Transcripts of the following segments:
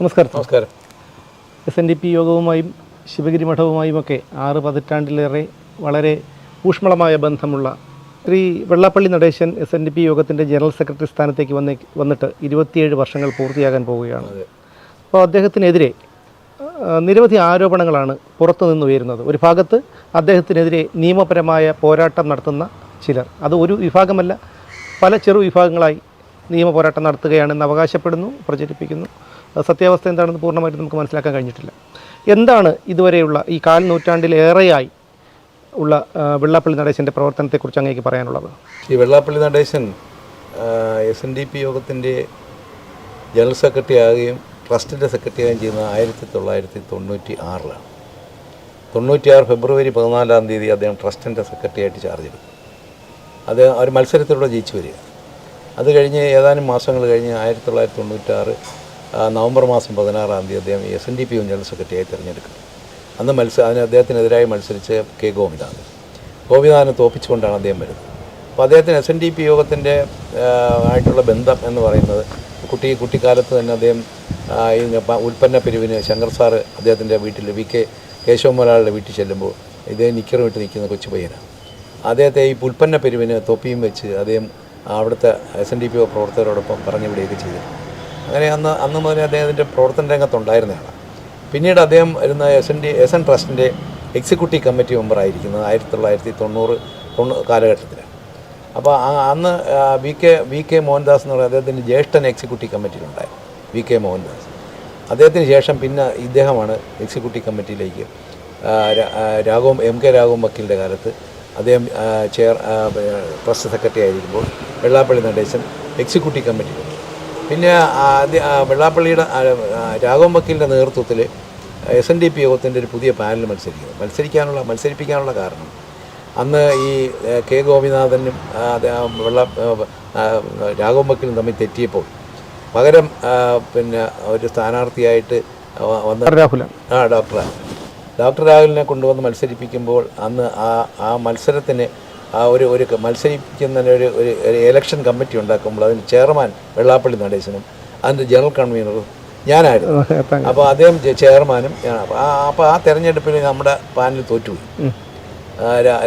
നമസ്കാരം. നമസ്കാരം. S N D P യോഗവുമായും ശിവഗിരി മഠവുമായുമൊക്കെ ആറ് പതിറ്റാണ്ടിലേറെ വളരെ ഊഷ്മളമായ ബന്ധമുള്ള Shri Vellappally Natesan S N D P യോഗത്തിന്റെ ജനറൽ സെക്രട്ടറി സ്ഥാനത്തേക്ക് വന്നേ വന്നിട്ട് ഇരുപത്തിയേഴ് വർഷങ്ങൾ പൂർത്തിയാകാൻ പോവുകയാണ്. അപ്പോൾ അദ്ദേഹത്തിനെതിരെ നിരവധി ആരോപണങ്ങളാണ് പുറത്തു നിന്ന് ഉയരുന്നത്. ഒരു ഭാഗത്ത് അദ്ദേഹത്തിനെതിരെ നിയമപരമായ പോരാട്ടം നടത്തുന്ന ചിലർ. അത് ഒരു വിഭാഗമല്ല പല ചെറു വിഭാഗങ്ങളായി നിയമ പോരാട്ടം നടത്തുകയാണെന്ന് അവകാശപ്പെടുന്നു പ്രചരിപ്പിക്കുന്നു. സത്യാവസ്ഥ എന്താണെന്ന് പൂർണമായിട്ട് നമുക്ക് മനസ്സിലാക്കാൻ കഴിഞ്ഞിട്ടില്ല. എന്താണ് ഇതുവരെയുള്ള ഈ കാൽ നൂറ്റാണ്ടിലേറെയായി ഉള്ള വെള്ളാപ്പള്ളി നടേശന്റെ പ്രവർത്തനത്തെക്കുറിച്ച് അങ്ങേക്ക് പറയാനുള്ളത്? ഈ Vellappally Natesan S N D P യോഗത്തിന്റെ ജനറൽ സെക്രട്ടറി ആകുകയും ട്രസ്റ്റിന്റെ സെക്രട്ടറി ആകുകയും ചെയ്യുന്നത് ആയിരത്തി തൊള്ളായിരത്തി തൊണ്ണൂറ്റി ആറിലാണ് തൊണ്ണൂറ്റിയാറ് ഫെബ്രുവരി പതിനാലാം തീയതി അദ്ദേഹം ട്രസ്റ്റിന്റെ സെക്രട്ടറി ആയിട്ട് ചാർജ് എടുക്കും ആ ഒരു മത്സരത്തിലൂടെ ജയിച്ചു വരിക. അത് കഴിഞ്ഞ് ഏതാനും മാസങ്ങൾ കഴിഞ്ഞ് ആയിരത്തി തൊള്ളായിരത്തി തൊണ്ണൂറ്റാറ് നവംബർ മാസം പതിനാറാം തീയതി അദ്ദേഹം S N D P general സെക്രട്ടറിയായി തിരഞ്ഞെടുക്കും. അന്ന് മത്സ അതിന് അദ്ദേഹത്തിനെതിരായി മത്സരിച്ച് കെ ഗോപിനാഥ് ഗോപിനാഥനെ തോപ്പിച്ചുകൊണ്ടാണ് അദ്ദേഹം വരുന്നത്. അപ്പോൾ അദ്ദേഹത്തിന് എസ് എൻ ഡി പി യോഗത്തിന്റെ ആയിട്ടുള്ള ബന്ധം എന്ന് പറയുന്നത് കുട്ടി കുട്ടിക്കാലത്ത് തന്നെ അദ്ദേഹം ഈ ഉൽപ്പന്ന പിരിവിന് ശങ്കർ സാറ് അദ്ദേഹത്തിന്റെ വീട്ടിൽ വി കെ കേശവമൊരാളുടെ വീട്ടിൽ ചെല്ലുമ്പോൾ ഇദ്ദേഹം നിക്കറും ഇട്ട് നിൽക്കുന്ന കൊച്ചു പയ്യനാണ്. അദ്ദേഹത്തെ ഈ ഉൽപ്പന്ന പിരിവിന് തൊപ്പിയും വെച്ച് അദ്ദേഹം അവിടുത്തെ എസ് എൻ ഡി പി പ്രവർത്തകരോടൊപ്പം പറഞ്ഞു വിടുകയൊക്കെ ചെയ്തു അങ്ങനെ അന്ന് അന്ന് മുതലേ അദ്ദേഹത്തിന്റെ പ്രവർത്തന രംഗത്തുണ്ടായിരുന്നതാണ്. പിന്നീട് അദ്ദേഹം ഇരുന്ന S N D S N ട്രസ്റ്റിന്റെ എക്സിക്യൂട്ടീവ് കമ്മിറ്റി മെമ്പറായിരിക്കുന്നത് ആയിരത്തി തൊള്ളായിരത്തി തൊണ്ണൂറ് തൊണ്ണൂറ് കാലഘട്ടത്തിലാണ്. അപ്പോൾ അന്ന് V K V K Mohandas എന്ന് പറയുന്നത് അദ്ദേഹത്തിന്റെ ജ്യേഷ്ഠൻ എക്സിക്യൂട്ടീവ് കമ്മിറ്റിയിലുണ്ടായി വി കെ മോഹൻദാസ്. അദ്ദേഹത്തിന് ശേഷം പിന്നെ ഇദ്ദേഹമാണ് എക്സിക്യൂട്ടീവ് കമ്മിറ്റിയിലേക്ക് രാഘവം എം കെ രാഘവൻ വക്കീലിന്റെ കാലത്ത് അദ്ദേഹം ചെയർ ട്രസ്റ്റ് സെക്രട്ടറി ആയിരിക്കുമ്പോൾ വെള്ളാപ്പള്ളി നടേശൻ എക്സിക്യൂട്ടീവ് കമ്മിറ്റി പിന്നെ വെള്ളാപ്പള്ളിയുടെ രാഘവൻ വക്കീലിന്റെ നേതൃത്വത്തിൽ എസ് എൻ ഡി പി യോഗത്തിന്റെ ഒരു പുതിയ പാനൽ മത്സരിക്കുന്നു. മത്സരിക്കാനുള്ള മത്സരിപ്പിക്കാനുള്ള കാരണം. അന്ന് ഈ കെ ഗോപിനാഥനും വെള്ള രാഘവൻ വക്കീലും തമ്മിൽ തെറ്റിയപ്പോൾ പകരം പിന്നെ ഒരു സ്ഥാനാർത്ഥിയായിട്ട് വന്ന രാഹുൽ ആ ഡോക്ടർ ഡോക്ടർ രാഹുലിനെ കൊണ്ടുവന്ന് മത്സരിപ്പിക്കുമ്പോൾ അന്ന് ആ ആ മത്സരത്തിന് ആ ഒരു ഒരു മത്സരിക്കുന്ന ഒരു ഒരു എലക്ഷൻ ഇലക്ഷൻ കമ്മിറ്റി ഉണ്ടാക്കുമ്പോൾ അതിന് ചെയർമാൻ വെള്ളാപ്പള്ളി നടേശനും അതിന്റെ ജനറൽ കൺവീനറും ഞാനായിരുന്നു. അപ്പോൾ അദ്ദേഹം ചെയർമാനും ഞാൻ അപ്പോൾ ആ തെരഞ്ഞെടുപ്പിൽ നമ്മുടെ പാനൽ തോറ്റുപോയി.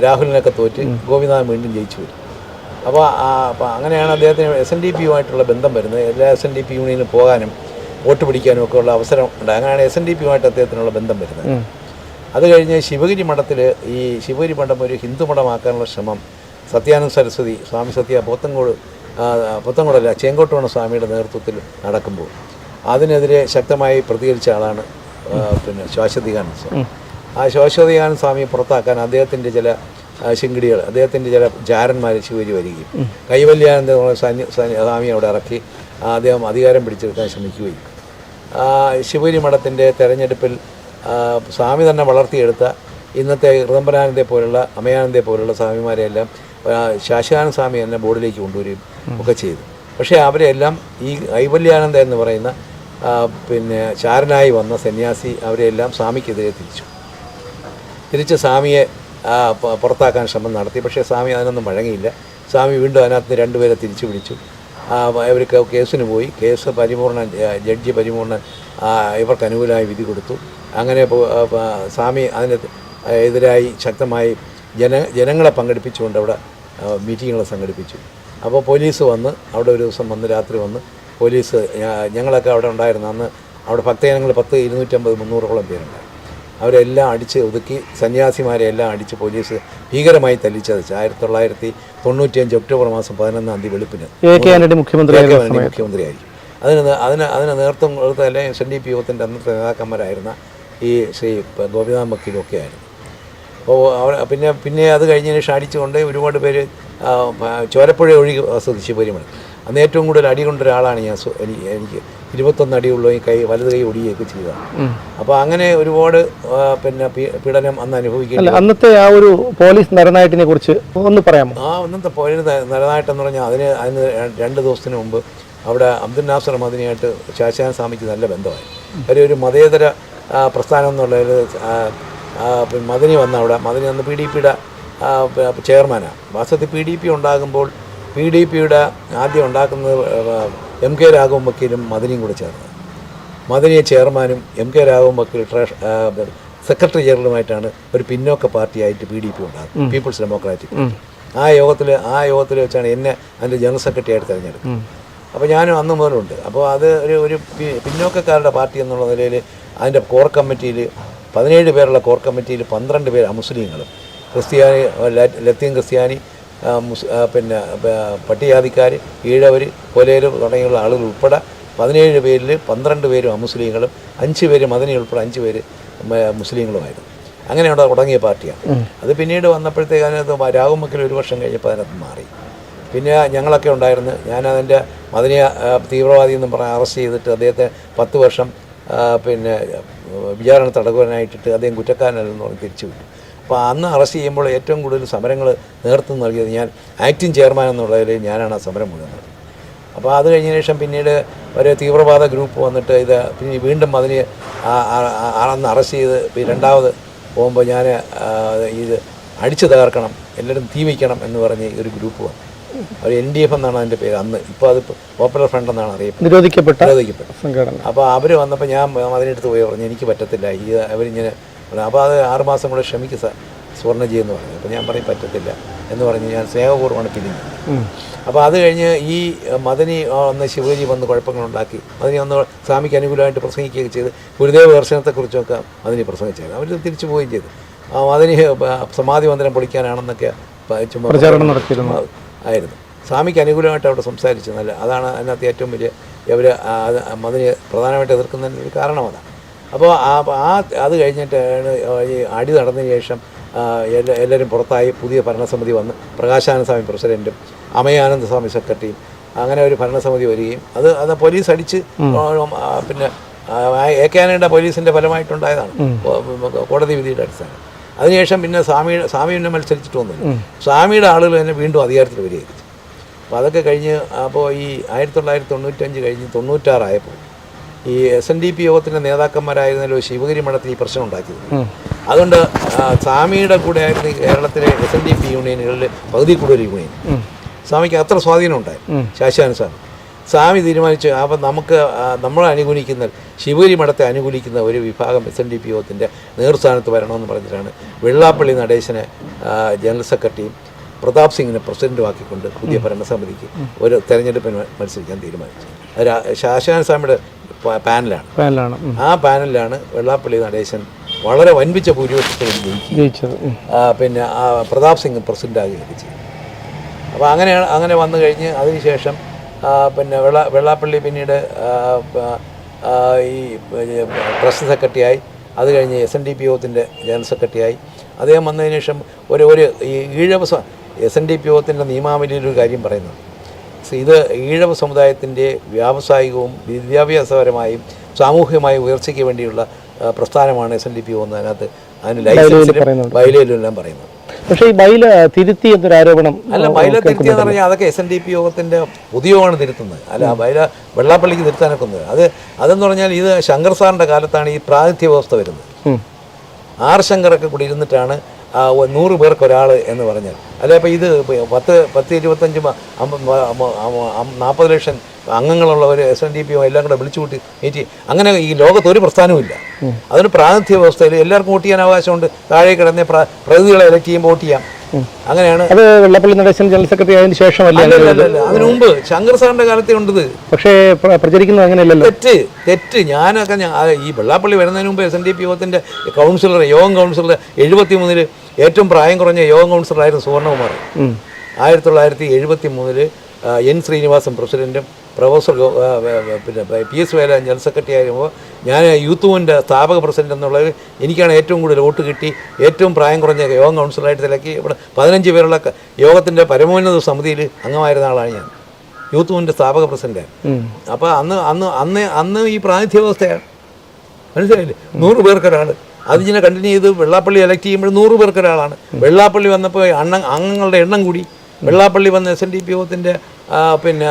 രാഹുലിനൊക്കെ തോറ്റ് ഗോപിനാഥൻ വീണ്ടും ജയിച്ചു വരും അപ്പോൾ അപ്പോൾ അങ്ങനെയാണ് അദ്ദേഹത്തിന് എസ് എൻ ഡി പി യുമായിട്ടുള്ള ബന്ധം വരുന്നത്. എല്ലാ എസ് എൻ ഡി പി യൂണിയനിൽ പോകാനും വോട്ട് പിടിക്കാനും ഒക്കെ ഉള്ള അവസരം ഉണ്ട്. അങ്ങനെയാണ് എസ് എൻ ഡി പി യുമായിട്ട് അദ്ദേഹത്തിനുള്ള ബന്ധം വരുന്നത്. അത് കഴിഞ്ഞ് ശിവഗിരി മഠത്തിൽ ഈ ശിവഗിരി മഠം ഒരു ഹിന്ദു മഠമാക്കാനുള്ള ശ്രമം സത്യാനന്ദ സരസ്വതി സ്വാമി സത്യ പോത്തങ്കോട് പോത്തങ്കോടല്ല ചേങ്കോട്ടുവണ സ്വാമിയുടെ നേതൃത്വത്തിൽ നടക്കുമ്പോൾ. അതിനെതിരെ ശക്തമായി പ്രതികരിച്ച ആളാണ് പിന്നെ ശാശ്വതികാനന്ദ സ്വാമി. ആ ശാശ്വതികാനന്ദ സ്വാമിയെ പുറത്താക്കാൻ അദ്ദേഹത്തിന്റെ ചില ശിങ്കിടികൾ അദ്ദേഹത്തിന്റെ ചില ജാരന്മാർ ശിവരി വരികയും കൈവല്യാനന്ദ സ്വാമി അവിടെ ഇറക്കി അദ്ദേഹം അധികാരം പിടിച്ചെടുക്കാൻ ശ്രമിക്കുകയും. ശിവരി ശിവഗിരി മഠത്തിന്റെ തെരഞ്ഞെടുപ്പിൽ സ്വാമി തന്നെ വളർത്തിയെടുത്ത ഇന്നത്തെ ഋതംബരാനന്ദയെ പോലുള്ള അമയാനന്ദയെ പോലുള്ള സ്വാമിമാരെയെല്ലാം ശാശ്വതാനന്ദ സ്വാമി തന്നെ ബോർഡിലേക്ക് കൊണ്ടുവരികയും ഒക്കെ ചെയ്തു. പക്ഷേ അവരെല്ലാം ഈ കൈവല്യാനന്ദ എന്ന് പറയുന്ന പിന്നെ ചാരനായി വന്ന സന്യാസി അവരെല്ലാം സ്വാമിക്കെതിരെ തിരിച്ചു. തിരിച്ച് സ്വാമിയെ പുറത്താക്കാൻ ശ്രമം നടത്തി. പക്ഷേ സ്വാമി അതിനൊന്നും വഴങ്ങിയില്ല. സ്വാമി വീണ്ടും അതിനകത്ത് രണ്ടുപേരെ തിരിച്ചു പിടിച്ചു അവർക്ക് കേസിന് പോയി. കേസ് പരിപൂർണ ജഡ്ജി പരിപൂർണൻ ആ, ഇവർക്ക് അനുകൂലമായി വിധി കൊടുത്തു. അങ്ങനെ സ്വാമി അതിന് എതിരായി ശക്തമായി ജന ജനങ്ങളെ പങ്കെടുപ്പിച്ചുകൊണ്ട് അവിടെ മീറ്റിങ്ങുകൾ സംഘടിപ്പിച്ചു. അപ്പോൾ പോലീസ് വന്ന് അവിടെ ഒരു ദിവസം വന്ന് രാത്രി വന്ന് പോലീസ് ഞങ്ങളൊക്കെ അവിടെ ഉണ്ടായിരുന്നു. അന്ന് അവിടെ ഭക്തജനങ്ങൾ പത്ത് ഇരുന്നൂറ്റമ്പത് മുന്നൂറോളം പേരുണ്ടായിരുന്നു അവരെല്ലാം അടിച്ച് ഒതുക്കി സന്യാസിമാരെ എല്ലാം അടിച്ച് പോലീസ് ഭീകരമായി തല്ലിച്ചതച്ച്. ആയിരത്തി തൊള്ളായിരത്തി തൊണ്ണൂറ്റിയഞ്ച് ഒക്ടോബർ മാസം പതിനൊന്നാം തീയതി വെളുപ്പിന് മുഖ്യമന്ത്രിയായിരിക്കും. അതിന് അതിന് അതിന് നേതൃത്വം കൊടുത്ത അല്ലെങ്കിൽ എസ് എൻ ഡി പി യോഗത്തിന്റെ അന്നത്തെ നേതാക്കന്മാരായിരുന്ന ഈ ശ്രീ ഗോപിനാഥ് വക്കീലൊക്കെ ആയിരുന്നു. അപ്പോൾ അവർ പിന്നെ പിന്നെ അത് കഴിഞ്ഞതിന് ശേഷം അടിച്ചുകൊണ്ട് ഒരുപാട് പേര് ചോരപ്പുഴ ഒഴുകി ആസ്വദിച്ച് പരിമണി അന്ന് ഏറ്റവും കൂടുതൽ അടി കൊണ്ട ഒരാളാണ് ഞാൻ എനിക്ക് ഇരുപത്തൊന്ന് അടിയുള്ള ഈ കൈ വലത് കൈ ഒടിയൊക്കെ ചെയ്തതാണ്. അപ്പോൾ അങ്ങനെ ഒരുപാട് പിന്നെ പീഡനം അന്ന് അനുഭവിക്കുന്നത് അല്ല അന്നത്തെ ആ ഒരു പോലീസ് നരനായിട്ടിനെ കുറിച്ച് ഒന്ന് പറയാമോ? ആ അന്നത്തെ പോലീസ് നരനായിട്ടെന്ന് പറഞ്ഞാൽ അതിന് അതിന് രണ്ട് ദിവസത്തിന് മുമ്പ് അവിടെ അബ്ദുൽ നാസർ മദിനിയായിട്ട് ശാശാൻ സ്വാമിക്ക് നല്ല ബന്ധമായി. ഒരു ഒരു മതേതര പ്രസ്ഥാനം എന്നുള്ള ഒരു മദിനി വന്ന അവിടെ മദിനി വന്ന് പി ഡി പിയുടെ ചെയർമാനാണ് വാസ്തവത്തിൽ പി ഡി പി ഉണ്ടാകുമ്പോൾ പി ഡി പിയുടെ ആദ്യം ഉണ്ടാക്കുന്നത് എം കെ രാഘവൻ വക്കീലും മദിനിയും കൂടെ ചേർന്ന്. മദിനിയെ ചെയർമാനും എം കെ രാഘവൻ വക്കീൽ ട്രഷ് സെക്രട്ടറി ജനറലുമായിട്ടാണ് ഒരു പിന്നോക്ക പാർട്ടിയായിട്ട് പി ഡി പി ഉണ്ടാകുന്നത് പീപ്പിൾസ് ഡെമോക്രാറ്റിക് ആ യോഗത്തിൽ ആ യോഗത്തിൽ വെച്ചാണ് എന്നെ അതിന്റെ ജനറൽ സെക്രട്ടറി ആയിട്ട് തിരഞ്ഞെടുക്കുന്നത് അപ്പോൾ ഞാനും അന്ന് മുതലുണ്ട്. അപ്പോൾ അത് ഒരു ഒരു പിന്നോക്കക്കാരുടെ പാർട്ടി എന്നുള്ള നിലയിൽ അതിന്റെ കോർ കമ്മിറ്റിയിൽ പതിനേഴ് പേരുള്ള കോർ കമ്മിറ്റിയിൽ പന്ത്രണ്ട് പേർ മുസ്ലിങ്ങളും ക്രിസ്ത്യാനി ലത്തീൻ ക്രിസ്ത്യാനി മുസ് പിന്നെ പട്ടികജാതിക്കാർ ഈഴവർ കൊലയർ തുടങ്ങിയുള്ള ആളുകൾ ഉൾപ്പെടെ പതിനേഴ് പേരിൽ പന്ത്രണ്ട് പേരും അമുസ്ലിങ്ങളും അഞ്ച് പേര് മദനി ഉൾപ്പെടെ അഞ്ച് പേര് മുസ്ലിങ്ങളുമായിരുന്നു. അങ്ങനെയുള്ള തുടങ്ങിയ പാർട്ടിയാണ്. അത് പിന്നീട് വന്നപ്പോഴത്തേക്ക് അതിനകത്ത് ഒരു വർഷം കഴിഞ്ഞപ്പോൾ അതിനകത്ത് മാറി. പിന്നെ ഞങ്ങളൊക്കെ ഉണ്ടായിരുന്നു. ഞാൻ അതിന്റെ മദനിയ തീവ്രവാദി എന്നും പറഞ്ഞ് അറസ്റ്റ് ചെയ്തിട്ട് അദ്ദേഹത്തെ പത്ത് വർഷം പിന്നെ വിചാരണ തടകുവാനായിട്ടിട്ട് അദ്ദേഹം കുറ്റക്കാരനല്ലെന്ന് പറഞ്ഞ് തിരിച്ചു വിട്ടു. അപ്പോൾ അന്ന് അറസ്റ്റ് ചെയ്യുമ്പോൾ ഏറ്റവും കൂടുതൽ സമരങ്ങൾ നേതൃത്വം നൽകിയത് ഞാൻ ആക്ടിംഗ് ചെയർമാൻ എന്നുള്ളതിൽ ഞാനാണ് ആ സമരം മുഴുവൻ നടത്തുന്നത് അപ്പോൾ അത് കഴിഞ്ഞ ശേഷം പിന്നീട് ഒരു തീവ്രവാദ ഗ്രൂപ്പ് വന്നിട്ട് ഇത് പിന്നെ വീണ്ടും അതിന് അന്ന് അറസ്റ്റ് ചെയ്ത് രണ്ടാമത് പോകുമ്പോൾ ഞാൻ ഇത് അടിച്ചു തകർക്കണം എല്ലാവരും തീ വയ്ക്കണം എന്ന് പറഞ്ഞ് ഒരു ഗ്രൂപ്പ് വന്നു. ഒരു എൻ ഡി എഫ് എന്നാണ് അതിന്റെ പേര്. അന്ന് ഇപ്പോൾ അത് പോപ്പുലർ ഫ്രണ്ട് എന്നാണ് അറിയപ്പെടുന്നത്. നിരോധിക്കപ്പെട്ട നിരോധിക്കപ്പെട്ട. സംഘടന. അപ്പോൾ അവർ വന്നപ്പോൾ ഞാൻ അതിനടുത്ത് പോയി പറഞ്ഞു എനിക്ക് പറ്റത്തില്ല. ഈ അവരിങ്ങനെ അപ്പോൾ അത് ആറുമാസം കൂടെ ക്ഷമിക്കുക സാർ. സുവർണജി എന്ന് പറഞ്ഞു. അപ്പോൾ ഞാൻ പറയും പറ്റത്തില്ല. എന്ന് പറഞ്ഞ് ഞാൻ സ്നേഹപൂർവമാണ് പിരിഞ്ഞു. അപ്പോൾ അത് കഴിഞ്ഞ് ഈ മദനി വന്ന് ശിവജി വന്ന് കുഴപ്പങ്ങളുണ്ടാക്കി. മദനി വന്ന് സ്വാമിക്ക് അനുകൂലമായിട്ട് പ്രസംഗിക്കുകയൊക്കെ ചെയ്ത് ഗുരുദേവ ദർശനത്തെക്കുറിച്ചൊക്കെ മദനി പ്രസംഗിച്ചായിരുന്നു. അവർ തിരിച്ചു പോവുകയും ചെയ്തു. ആ മദനി സമാധി മന്ദിരം പൊളിക്കാനാണെന്നൊക്കെ ചുമ്മാ പ്രചാരണം നടത്തിയിരുന്നു. ആയിരുന്നു. സ്വാമിക്ക് അനുകൂലമായിട്ട് അവിടെ സംസാരിച്ചു നല്ല അതാണ് അതിനകത്ത് ഏറ്റവും വലിയ ഇവർ മതിനെ പ്രധാനമായിട്ട് എതിർക്കുന്നതിന്റെ ഒരു കാരണം അതാണ്. അപ്പോൾ ആ ആ അത് കഴിഞ്ഞിട്ട് ഈ അടി നടന്നതിന് ശേഷം എല്ലാ എല്ലാവരും പുറത്തായി. പുതിയ ഭരണസമിതി വന്ന് പ്രകാശാനന്ദ സ്വാമി പ്രസിഡന്റും അമയാനന്ദ സ്വാമി സെക്രട്ടറിയും അങ്ങനെ ഒരു ഭരണസമിതി വരികയും അത് അത് പോലീസ് അടിച്ച് പിന്നെ എ കെ ആനയുടെ പോലീസിന്റെ ഫലമായിട്ടുണ്ടായതാണ്. കോടതി വിധിയുടെ അടിസ്ഥാനം അതിനുശേഷം പിന്നെ സ്വാമി സ്വാമി പിന്നെ മത്സരിച്ചിട്ട് വന്നു. സ്വാമിയുടെ ആളുകൾ തന്നെ വീണ്ടും അധികാരത്തിൽ വരികയായിരുന്നു. അപ്പോൾ അതൊക്കെ കഴിഞ്ഞ് അപ്പോൾ ഈ ആയിരത്തി തൊള്ളായിരത്തി തൊണ്ണൂറ്റഞ്ച് കഴിഞ്ഞ് തൊണ്ണൂറ്റാറായപ്പോൾ ഈ എസ് എൻ ഡി പി യോഗത്തിന്റെ നേതാക്കന്മാരായിരുന്നല്ലോ ശിവഗിരി മഠത്തിൽ ഈ പ്രശ്നം ഉണ്ടാക്കിയത്. അതുകൊണ്ട് സ്വാമിയുടെ കൂടെ ആയിരുന്നു കേരളത്തിലെ എസ് എൻ ഡി പി യൂണിയനുകളിൽ പകുതി കൂടുതൽ യൂണിയൻ. സ്വാമിക്ക് അത്ര സ്വാധീനം ഉണ്ടായി ഉം. സ്വാമി തീരുമാനിച്ചു. അപ്പം നമുക്ക് നമ്മൾ നമ്മളെ അനുകൂലിക്കുന്ന ശിവഗിരി മഠത്തെ അനുകൂലിക്കുന്ന ഒരു വിഭാഗം എസ് എൻ ഡി പി ഒത്തിന്റെ നേതൃസ്ഥാനത്ത് വരണമെന്ന് പറഞ്ഞിട്ടാണ് വെള്ളാപ്പള്ളി നടേശനെ ജനറൽ സെക്രട്ടറിയും പ്രതാപ് സിംഗിനെ പ്രസിഡന്റും ആക്കിക്കൊണ്ട് പുതിയ ഭരണസമിതിക്ക് ഒരു തെരഞ്ഞെടുപ്പിന് മത്സരിക്കാൻ തീരുമാനിച്ചു. ശാശാന സ്വാമിയുടെ പാനലാണ്. പാനലാണ്. ആ പാനലിലാണ് വെള്ളാപ്പള്ളി നടേശൻ വളരെ വൻപിച്ച ഭൂരിപക്ഷത്തിൽ ജയിച്ചത്. പിന്നെ പ്രതാപ് സിംഗ് പ്രസിഡന്റ് ആകുകയൊക്കെ ചെയ്തു. അപ്പോൾ അങ്ങനെയാണ് അങ്ങനെ വന്നു കഴിഞ്ഞ് അതിനുശേഷം പിന്നെ വെള്ള വെള്ളാപ്പള്ളി പിന്നീട് ഈ ട്രസ്റ്റ് സെക്രട്ടറിയായി. അത് കഴിഞ്ഞ് എസ് എൻ ഡി പി ഒത്തിന്റെ ജനറൽ സെക്രട്ടറിയായി. അദ്ദേഹം വന്നതിന് ശേഷം ഒരു ഒരു ഈ Ezhava S N D P ഒത്തിന്റെ നിയമാവലിയിൽ ഒരു കാര്യം പറയുന്നു. ഇത് ഈഴവ സമുദായത്തിന്റെ വ്യാവസായികവും വിദ്യാഭ്യാസപരമായും സാമൂഹികമായ ഉയർച്ചയ്ക്ക് വേണ്ടിയുള്ള പ്രസ്ഥാനമാണ് എസ് എൻ ഡി പി യോഗം അതിനകത്ത് അതിന് ലൈസൻസിലും. ബൈലയിലും എല്ലാം പറയുന്നത് പക്ഷേ ഈ ബൈല തിരുത്തി എന്നൊരു ആരോപണം അല്ല ബൈല തിരുത്തിയെന്ന് പറഞ്ഞാൽ അതൊക്കെ എസ് എൻ ഡി പി യോഗത്തിന്റെ പുതിയമാണ് തിരുത്തുന്നത്. അല്ല ബൈല വെള്ളാപ്പള്ളിക്ക് തിരുത്താനൊക്കെ ഒന്നുമില്ല. അത് അതെന്ന് പറഞ്ഞാൽ ഇത് ശങ്കർ സാറിന്റെ കാലത്താണ് ഈ പ്രാതിഥ്യ വ്യവസ്ഥ വരുന്നത്. ആർ ശങ്കറൊക്കെ കൂടി ഇരുന്നിട്ടാണ് ആ, നൂറ് പേർക്ക് ഒരാൾ എന്ന് പറഞ്ഞാൽ അല്ലെ ഇപ്പം ഇത് പത്ത് പത്ത് ഇരുപത്തഞ്ച് നാൽപ്പത് ലക്ഷം അംഗങ്ങളുള്ള ഒരു എസ് എൻ ഡി പി എല്ലാം കൂടെ വിളിച്ചു കൂട്ടി മീറ്റി അങ്ങനെ ഈ ലോകത്ത് ഒരു പ്രസ്ഥാനവും ഇല്ല അതിന് പ്രാതിനിധ്യ വ്യവസ്ഥയിൽ എല്ലാവർക്കും വോട്ട് ചെയ്യാൻ അവകാശമുണ്ട്. താഴെ കിടന്ന പ്രതിനിധികളെ ഇലക്ട് ചെയ്യുമ്പോൾ വോട്ട് ചെയ്യാം. അങ്ങനെയാണ് അത് വെള്ളപ്പള്ളി നടേശൻ ജനറൽ സെക്രട്ടറി ആയതിനു ശേഷമല്ല അതിനു മുമ്പ് ശങ്കർ സാറിന്റെ കാലത്തെ ഉണ്ടത്. പക്ഷേ പ്ര- പ്രചരിക്കുന്നത് അങ്ങനെയല്ലല്ലോ. തെറ്റ് തെറ്റ്. ഞാനൊക്കെ ഈ വെള്ളാപ്പള്ളി വരുന്നതിന് മുമ്പ് എസ് എൻ ഡി പി യോഗത്തിന്റെ കൗൺസിലർ യോഗം കൗൺസിലർ എഴുപത്തി മൂന്നിൽ ഏറ്റവും പ്രായം കുറഞ്ഞ യോഗം കൗൺസിലറായിരുന്നു സുവർണകുമാർ. ആയിരത്തി തൊള്ളായിരത്തി എഴുപത്തി മൂന്നിൽ എൻ ശ്രീനിവാസൻ പ്രസിഡന്റും പ്രൊഫസർ പിന്നെ P S Vela general secretary ആയിരുമ്പോൾ ഞാൻ യൂത്ത് മൂവിന്റെ സ്ഥാപക പ്രസിഡന്റ് എന്നുള്ളത് എനിക്കാണ് ഏറ്റവും കൂടുതൽ വോട്ട് കിട്ടി. ഏറ്റവും പ്രായം കുറഞ്ഞ യോഗം കൗൺസിലറായിട്ട് തിരക്കി. ഇവിടെ പതിനഞ്ച് പേരുള്ള യോഗത്തിന്റെ പരമോന്നത സമിതിയിൽ അംഗമായിരുന്ന ആളാണ് ഞാൻ. യൂത്ത് മൂവിന്റെ സ്ഥാപക പ്രസിഡന്റ്. അപ്പോൾ അന്ന് അന്ന് അന്ന് അന്ന് ഈ പ്രാതിഥ്യ വ്യവസ്ഥയാണ് മനസ്സിലായില്ലേ? നൂറ് പേർക്കൊരാൾ. അതിങ്ങനെ കണ്ടിന്യൂ ചെയ്ത് വെള്ളാപ്പള്ളി എലക്ട് ചെയ്യുമ്പോൾ നൂറ് പേർക്കൊരാളാണ്. വെള്ളാപ്പള്ളി വന്നപ്പോൾ അണ്ണ അംഗങ്ങളുടെ എണ്ണം കൂടി. വെള്ളാപ്പള്ളി വന്ന എസ് എൻ ഡി പി യോഗത്തിന്റെ പിന്നെ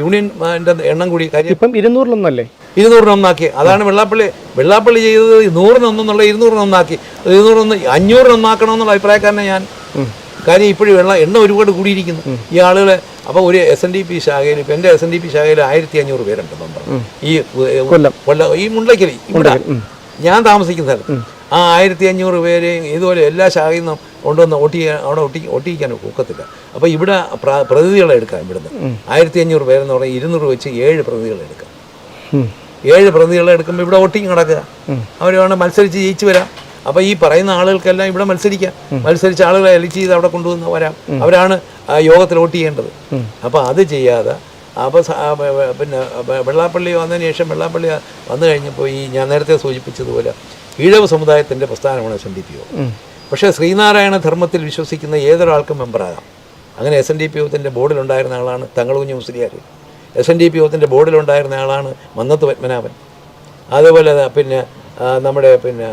യൂണിയൻ എണ്ണം കൂടി കാര്യം ഇപ്പം ഇരുന്നൂറിലൊന്നല്ലേ? ഇരുന്നൂറിന് ഒന്നാക്കി. അതാണ് വെള്ളാപ്പള്ളി വെള്ളാപ്പള്ളി ചെയ്തത് നൂറിന് ഒന്നെന്നുള്ള ഇരുന്നൂറിന് ഒന്നാക്കി. ഇരുന്നൂറിന് അഞ്ഞൂറിന് ഒന്നാക്കണമെന്നുള്ള അഭിപ്രായക്കാരനെ ഞാൻ. കാര്യം ഇപ്പോഴും വെള്ളം എണ്ണ ഒരുപാട് കൂടിയിരിക്കുന്നു. ഈ ആളുകളെ അപ്പോൾ ഒരു എസ് എൻ ഡി പി ശാഖയിൽ ഇപ്പം എന്റെ എസ് എൻ ഡി പി ശാഖയിൽ ആയിരത്തി അഞ്ഞൂറ് പേരുണ്ട് മെമ്പർ ഈ കൊല്ലം. കൊല്ലം ഈ മുണ്ടക്കരി ഇവിടെ ഞാൻ താമസിക്കുന്ന സ്ഥലത്ത്. ആ ആയിരത്തി അഞ്ഞൂറ് പേരെയും ഇതുപോലെ എല്ലാ ശാഖയിൽ നിന്നും കൊണ്ടുവന്ന് ഒട്ടി അവിടെ ഒട്ടി ഒട്ടിക്കാൻ ഒക്കത്തില്ല. അപ്പോൾ ഇവിടെ പ്ര- പ്രതിനിധികളെ എടുക്കാം ഇവിടുന്ന്. ആയിരത്തി അഞ്ഞൂറ് പേരെന്ന് പറഞ്ഞാൽ ഇരുന്നൂറ് വെച്ച് ഏഴ് പ്രതിനിധികളെ എടുക്കാം. ഏഴ് പ്രതിനിധികളെ എടുക്കുമ്പോൾ ഇവിടെ ഓട്ടിങ് നടക്കുക. അവർ വേണം മത്സരിച്ച് ജയിച്ചു വരാം. അപ്പോൾ ഈ പറയുന്ന ആളുകൾക്കെല്ലാം ഇവിടെ മത്സരിക്കാം. മത്സരിച്ച ആളുകളെ എലിച്ച് ചെയ്ത് അവിടെ കൊണ്ടുവന്ന് വരാം. അവരാണ് ആ യോഗത്തിൽ വോട്ട് ചെയ്യേണ്ടത്. അപ്പോൾ അത് ചെയ്യാതെ അപ്പോൾ പിന്നെ വെള്ളാപ്പള്ളി വന്നതിന് ശേഷം വെള്ളാപ്പള്ളി വന്നു കഴിഞ്ഞപ്പോൾ ഈ ഞാൻ നേരത്തെ സൂചിപ്പിച്ചതുപോലെ ഈഴവ സമുദായത്തിന്റെ പ്രസ്ഥാനമാണ് എസ് എൻ ഡി പി ഒ പക്ഷേ ശ്രീനാരായണ ധർമ്മത്തിൽ വിശ്വസിക്കുന്ന ഏതൊരാൾക്കും മെമ്പറാകാം. അങ്ങനെ എസ് എൻ ഡി പി ഒത്തിന്റെ ബോർഡിലുണ്ടായിരുന്ന ആളാണ് Thangalkunju Musliyar S N D P ഒത്തിന്റെ ബോർഡിലുണ്ടായിരുന്ന ആളാണ് മന്നത്ത് പത്മനാഭൻ. അതേപോലെ പിന്നെ നമ്മുടെ പിന്നെ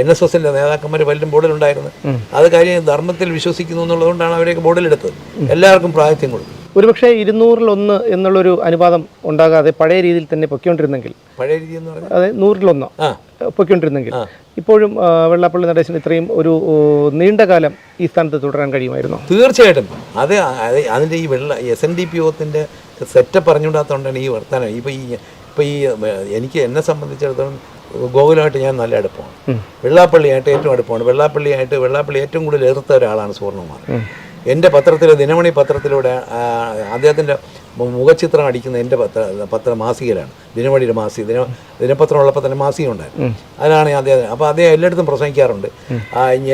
എൻ എസ് എസിന്റെ നേതാക്കന്മാർ പലരും ബോർഡിലുണ്ടായിരുന്നു. അത് കാര്യം ധർമ്മത്തിൽ വിശ്വസിക്കുന്നു എന്നുള്ളതുകൊണ്ടാണ് അവരെയൊക്കെ ബോർഡിലെടുത്തത്. എല്ലാവർക്കും പ്രായത്യം കൊടുക്കും ഒരുപക്ഷെ ഇരുന്നൂറിലൊന്ന് എന്നുള്ളൊരു അനുപാതം ഉണ്ടാകാതെ പഴയ രീതിയിൽ തന്നെ പൊയ്ക്കൊണ്ടിരുന്നെങ്കിൽ പഴയ രീതി എന്ന് പറഞ്ഞാൽ? അതായത് നൂറിലൊന്നോ പൊയ്ക്കൊണ്ടിരുന്നെങ്കിൽ ഇപ്പോഴും വെള്ളാപ്പള്ളി നടേശൻ ഇത്രയും ഒരു നീണ്ട കാലം ഈ സ്ഥാനത്ത് തുടരാൻ കഴിയുമായിരുന്നു. തീർച്ചയായിട്ടും. അത് അത് അതിന്റെ ഈ വെള്ള എസ് എൻ ഡി പി ഒത്തിന്റെ സെറ്റപ്പ് അറിഞ്ഞുകൂടാത്തതുകൊണ്ടാണ് ഈ വർത്തമാനം. ഇപ്പോൾ ഈ ഇപ്പോൾ ഈ എനിക്ക് എന്നെ സംബന്ധിച്ചിടത്തോളം ഗോകുലമായിട്ട് ഞാൻ നല്ല അടുപ്പമാണ്. വെള്ളാപ്പള്ളിയായിട്ട് ഏറ്റവും അടുപ്പമാണ്. വെള്ളാപ്പള്ളിയായിട്ട് വെള്ളാപ്പള്ളി ഏറ്റവും കൂടുതൽ എതിർത്ത ഒരാളാണ് സുവർണകുമാർ. എന്റെ പത്രത്തിൽ ദിനമണി പത്രത്തിലൂടെ അദ്ദേഹത്തിന്റെ മുഖചിത്രം അടിക്കുന്ന എന്റെ പത്ര പത്ര മാസികയിലാണ്. ദിനമണിയുടെ മാസിക ദിന ദിനപത്രം ഉള്ളപ്പോൾ തന്നെ മാസിക ഉണ്ടായിരുന്നു. അതിലാണ് അദ്ദേഹം അപ്പോൾ അദ്ദേഹം എല്ലായിടത്തും പ്രസംഗിക്കാറുണ്ട്.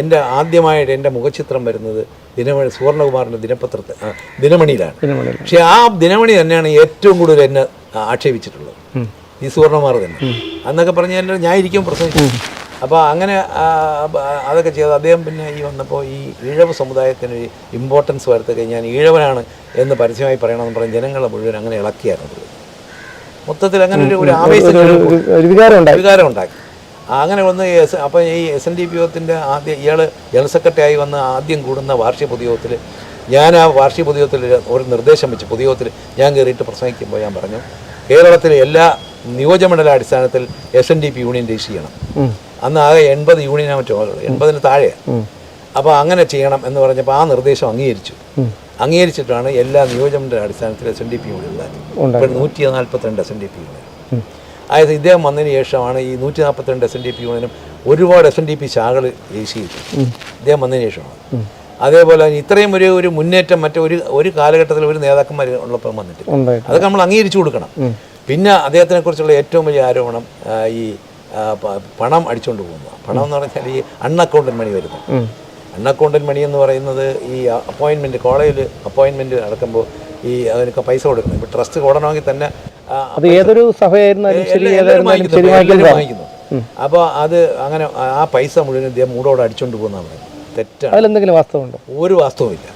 എന്റെ ആദ്യമായിട്ട് എന്റെ മുഖചിത്രം വരുന്നത് ദിനമണി സുവർണകുമാറിന്റെ ദിനപത്രത്തിൽ ആ, ദിനമണിയിലാണ്. പക്ഷേ ആ ദിനമണി തന്നെയാണ് ഏറ്റവും കൂടുതൽ എന്നെ ആക്ഷേപിച്ചിട്ടുള്ളത്. ഈ സുവർണകുമാർ തന്നെ. അന്നൊക്കെ പറഞ്ഞാൽ ഞാൻ ഇരിക്കും പ്രസംഗിച്ചു അപ്പോൾ അങ്ങനെ അതൊക്കെ ചെയ്ത്. അദ്ദേഹം പിന്നെ ഈ വന്നപ്പോൾ ഈ ഈഴവ സമുദായത്തിന് ഇമ്പോർട്ടൻസ് വരുത്തുക കഴിഞ്ഞാൽ ഈഴവനാണ് എന്ന് പരസ്യമായി പറയണമെന്ന് പറഞ്ഞ് ജനങ്ങളെ മുഴുവൻ അങ്ങനെ ഇളക്കിയായിരുന്നു. മൊത്തത്തിൽ അങ്ങനെ ഒരു ഒരു ആവേശം വികാരം ഉണ്ടാക്കി അങ്ങനെ വന്ന് എസ് അപ്പം ഈ എസ് എൻ ഡി പി യോഗത്തിന്റെ ആദ്യം ഇയാൾ ജനറൽ സെക്രട്ടറി ആയി വന്ന് ആദ്യം കൂടുന്ന വാർഷിക പൊതുയോഗത്തിൽ ഞാൻ ആ വാർഷിക പൊതുയോഗത്തിൽ ഒരു നിർദ്ദേശം വെച്ച്. പൊതുയോഗത്തിൽ ഞാൻ കയറിയിട്ട് പ്രസംഗിക്കുമ്പോൾ ഞാൻ പറഞ്ഞു കേരളത്തിലെ എല്ലാ നിയോജമണ്ഡല അടിസ്ഥാനത്തിൽ S N D P union register ചെയ്യണം. അന്ന് ആകെ എൺപത് യൂണിയനാ മറ്റോ ഉള്ളത് എൺപതിന് താഴെയാണ് അപ്പോൾ അങ്ങനെ ചെയ്യണം എന്ന് പറഞ്ഞപ്പോൾ ആ നിർദ്ദേശം അംഗീകരിച്ചു. അംഗീകരിച്ചിട്ടാണ് എല്ലാ നിയോജകമണ്ഡല അടിസ്ഥാനത്തിൽ S N D P union ഇപ്പോൾ നൂറ്റി നാൽപ്പത്തിരണ്ട് S N D P union അതായത് ഇദ്ദേഹം വന്നതിന് ശേഷമാണ് ഈ നൂറ്റി നാൽപ്പത്തിരണ്ട് എസ് എൻ ഡി പി യൂണിയനും ഒരുപാട് എസ് എൻ ഡി പി ശാഖകൾ രജിസ്റ്റർ ചെയ്തു ഇദ്ദേഹം വന്നതിന് ശേഷമാണ്. അതേപോലെ തന്നെ ഇത്രയും ഒരു ഒരു മുന്നേറ്റം മറ്റൊരു ഒരു ഒരു കാലഘട്ടത്തിൽ ഒരു നേതാക്കന്മാർ ഉള്ളപ്പോൾ വന്നിട്ട് അതൊക്കെ നമ്മൾ അംഗീകരിച്ചു കൊടുക്കണം. പിന്നെ അദ്ദേഹത്തിനെ കുറിച്ചുള്ള ഏറ്റവും വലിയ ആരോപണം ഈ പണം അടിച്ചുകൊണ്ട് പോകുന്നത് പണം എന്ന് പറഞ്ഞാൽ ഈ അൺഅക്കൗണ്ടൻ മണി വരുന്നു. അൺഅക്കൗണ്ടൻ മണി എന്ന് പറയുന്നത് ഈ അപ്പോയിൻമെന്റ് കോളേജിൽ അപ്പോയിൻമെന്റ് നടക്കുമ്പോൾ ഈ അതിനൊക്കെ പൈസ കൊടുക്കണം ഇപ്പോൾ ട്രസ്റ്റ് കൂടണമെങ്കിൽ തന്നെ അത് ഏതൊരു സഭയായിരുന്നാലും ശരി വാങ്ങിക്കുന്നു. അപ്പോൾ അത് അങ്ങനെ ആ- ആ പൈസ മുഴുവൻ ഇദ്ദേഹം മൂടോടെ അടിച്ചുകൊണ്ട് പോകുന്നതാണ് തെറ്റാണ്. അതിലെന്തെങ്കിലും വാസ്തവമുണ്ടോ? ഒരു വാസ്തവമില്ല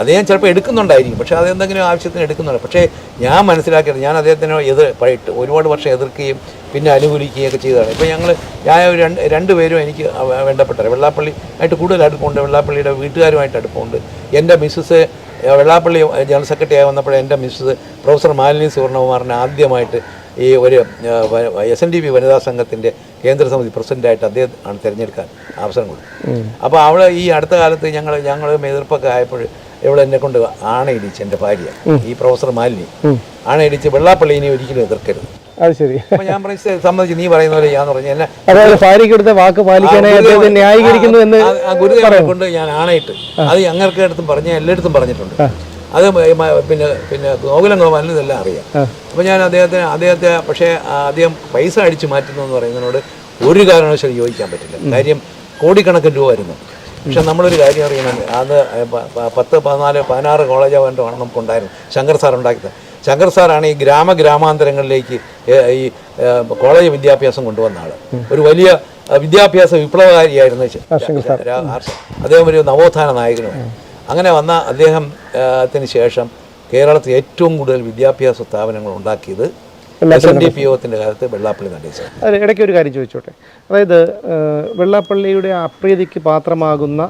അദ്ദേഹം ചിലപ്പോൾ എടുക്കുന്നുണ്ടായിരിക്കും. പക്ഷേ അതെന്തെങ്കിലും ആവശ്യത്തിന് എടുക്കുന്നുണ്ട്. പക്ഷേ ഞാൻ മനസ്സിലാക്കിയത് ഞാൻ അദ്ദേഹത്തിനെ എതിർ പഴയിട്ട് ഒരുപാട് വർഷം എതിർക്കുകയും പിന്നെ അനുകൂലിക്കുകയും ഒക്കെ ചെയ്തതാണ്. ഇപ്പോൾ ഞങ്ങൾ ഞാൻ ഒരു രണ്ട് രണ്ടുപേരും എനിക്ക് വേണ്ടപ്പെട്ടത് വെള്ളാപ്പള്ളി ആയിട്ട് കൂടുതൽ അടുപ്പമുണ്ട് വെള്ളാപ്പള്ളിയുടെ വീട്ടുകാരുമായിട്ട് അടുപ്പമുണ്ട് എന്റെ മിസ്സസ് വെള്ളാപ്പള്ളി ജനറൽ സെക്രട്ടറി ആയി വന്നപ്പോൾ എന്റെ മിസ്സസ് പ്രൊഫസർ മാലിനി സുവർണകുമാറിനെ ആദ്യമായിട്ട് ഈ ഒരു എസ് എൻ ഡി പി വനിതാ സംഘത്തിന്റെ കേന്ദ്ര സമിതി പ്രസിഡന്റായിട്ട് അദ്ദേഹം ആണ് തിരഞ്ഞെടുക്കാൻ അവസരം കൊടുത്തു അപ്പോൾ അവൾ ഈ അടുത്ത കാലത്ത് ഞങ്ങൾ ഞങ്ങൾ എതിർപ്പൊക്കെ ആയപ്പോൾ ഇവൾ എന്നെ കൊണ്ട് ആണയിടിച്ച് എന്റെ ഭാര്യ ഈ പ്രൊഫസർ മാലിനി. ആണയിടിച്ച് വെള്ളാപ്പള്ളി ഇനി ഒരിക്കലും എതിർക്കരുത്. അത് ശരി. ഞാൻ "ശരി, നീ പറയുന്ന പോലെ ഞാൻ പറഞ്ഞു എന്നെ അതായത് ഭാര്യയ്ക്ക് എടുത്ത വാക്ക് പാലിക്കാനായി ന്യായീകരിക്കുന്നു എന്ന് ഗുരുദേവനെ കൊണ്ട് ഞാൻ ആണയിട്ട് അത് ഞങ്ങൾക്ക് അടുത്തും പറഞ്ഞ എല്ലായിടത്തും പറഞ്ഞിട്ടുണ്ട്. അത് പിന്നെ പിന്നെ ഗോകുലം ഗോപാലിന് ഇതെല്ലാം അറിയാം. അപ്പോൾ ഞാൻ അദ്ദേഹത്തിന് അദ്ദേഹത്തെ പക്ഷേ അദ്ദേഹം പൈസ അടിച്ചു മാറ്റുന്നു എന്ന് പറയുന്നതിനോട് ഒരു കാരണവശാലും യോജിക്കാൻ പറ്റില്ല. കാര്യം കോടിക്കണക്കിന് രൂപ വരുന്നു പക്ഷെ നമ്മളൊരു കാര്യം അറിയണം. അത് പത്ത് പതിനാല് പതിനാറ് കോളേജ് നമുക്ക് നമുക്കുണ്ടായിരുന്നു ശങ്കർ സാർ ഉണ്ടാക്കിയത്. ശങ്കർ സാറാണ് ഈ ഗ്രാമ ഗ്രാമാന്തരങ്ങളിലേക്ക് ഈ കോളേജ് വിദ്യാഭ്യാസം കൊണ്ടുവന്ന ആൾ. ഒരു വലിയ വിദ്യാഭ്യാസ വിപ്ലവകാരിയായിരുന്നു. അദ്ദേഹം ഒരു നവോത്ഥാന നായകനുമാണ്. അങ്ങനെ വന്ന അദ്ദേഹത്തിന് ശേഷം കേരളത്തിൽ ഏറ്റവും കൂടുതൽ വിദ്യാഭ്യാസ സ്ഥാപനങ്ങൾ ഉണ്ടാക്കിയത് കാലത്ത് വെള്ളാപ്പള്ളി ഇടയ്ക്ക് ഒരു കാര്യം ചോദിച്ചോട്ടെ? അതായത് വെള്ളാപ്പള്ളിയുടെ അപ്രീതിക്ക് പാത്രമാകുന്ന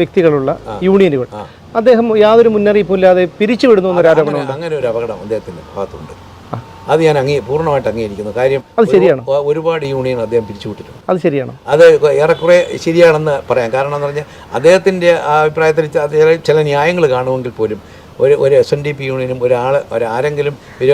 വ്യക്തികളുള്ള യൂണിയനുകൾ. അദ്ദേഹം യാതൊരു മുന്നറിയിപ്പും ഇല്ലാതെ പിരിച്ചുവിടുന്നു എന്നൊരു ആരോപണം അങ്ങനെ ഒരു അപകടം അദ്ദേഹത്തിന്റെ ഭാഗത്തുണ്ട്. അത് ഞാൻ അങ്ങേ പൂർണമായിട്ട് അംഗീകരിക്കുന്നു. കാര്യം അത് ശരിയാണ്? ഒരുപാട് യൂണിയൻ അദ്ദേഹം പിരിച്ചുവിട്ടിട്ടുണ്ട്. അത് ശരിയാണ്? അത് ഏറെക്കുറെ ശരിയാണെന്ന് പറയാം. കാരണം എന്ന് പറഞ്ഞാൽ അദ്ദേഹത്തിന്റെ അഭിപ്രായത്തിൽ ചില ന്യായങ്ങൾ കാണുമെങ്കിൽ പോലും ഒരു ഒരു എസ് എൻ ഡി പി യൂണിയനും ഒരാൾ ഒരാരെങ്കിലും ഒരു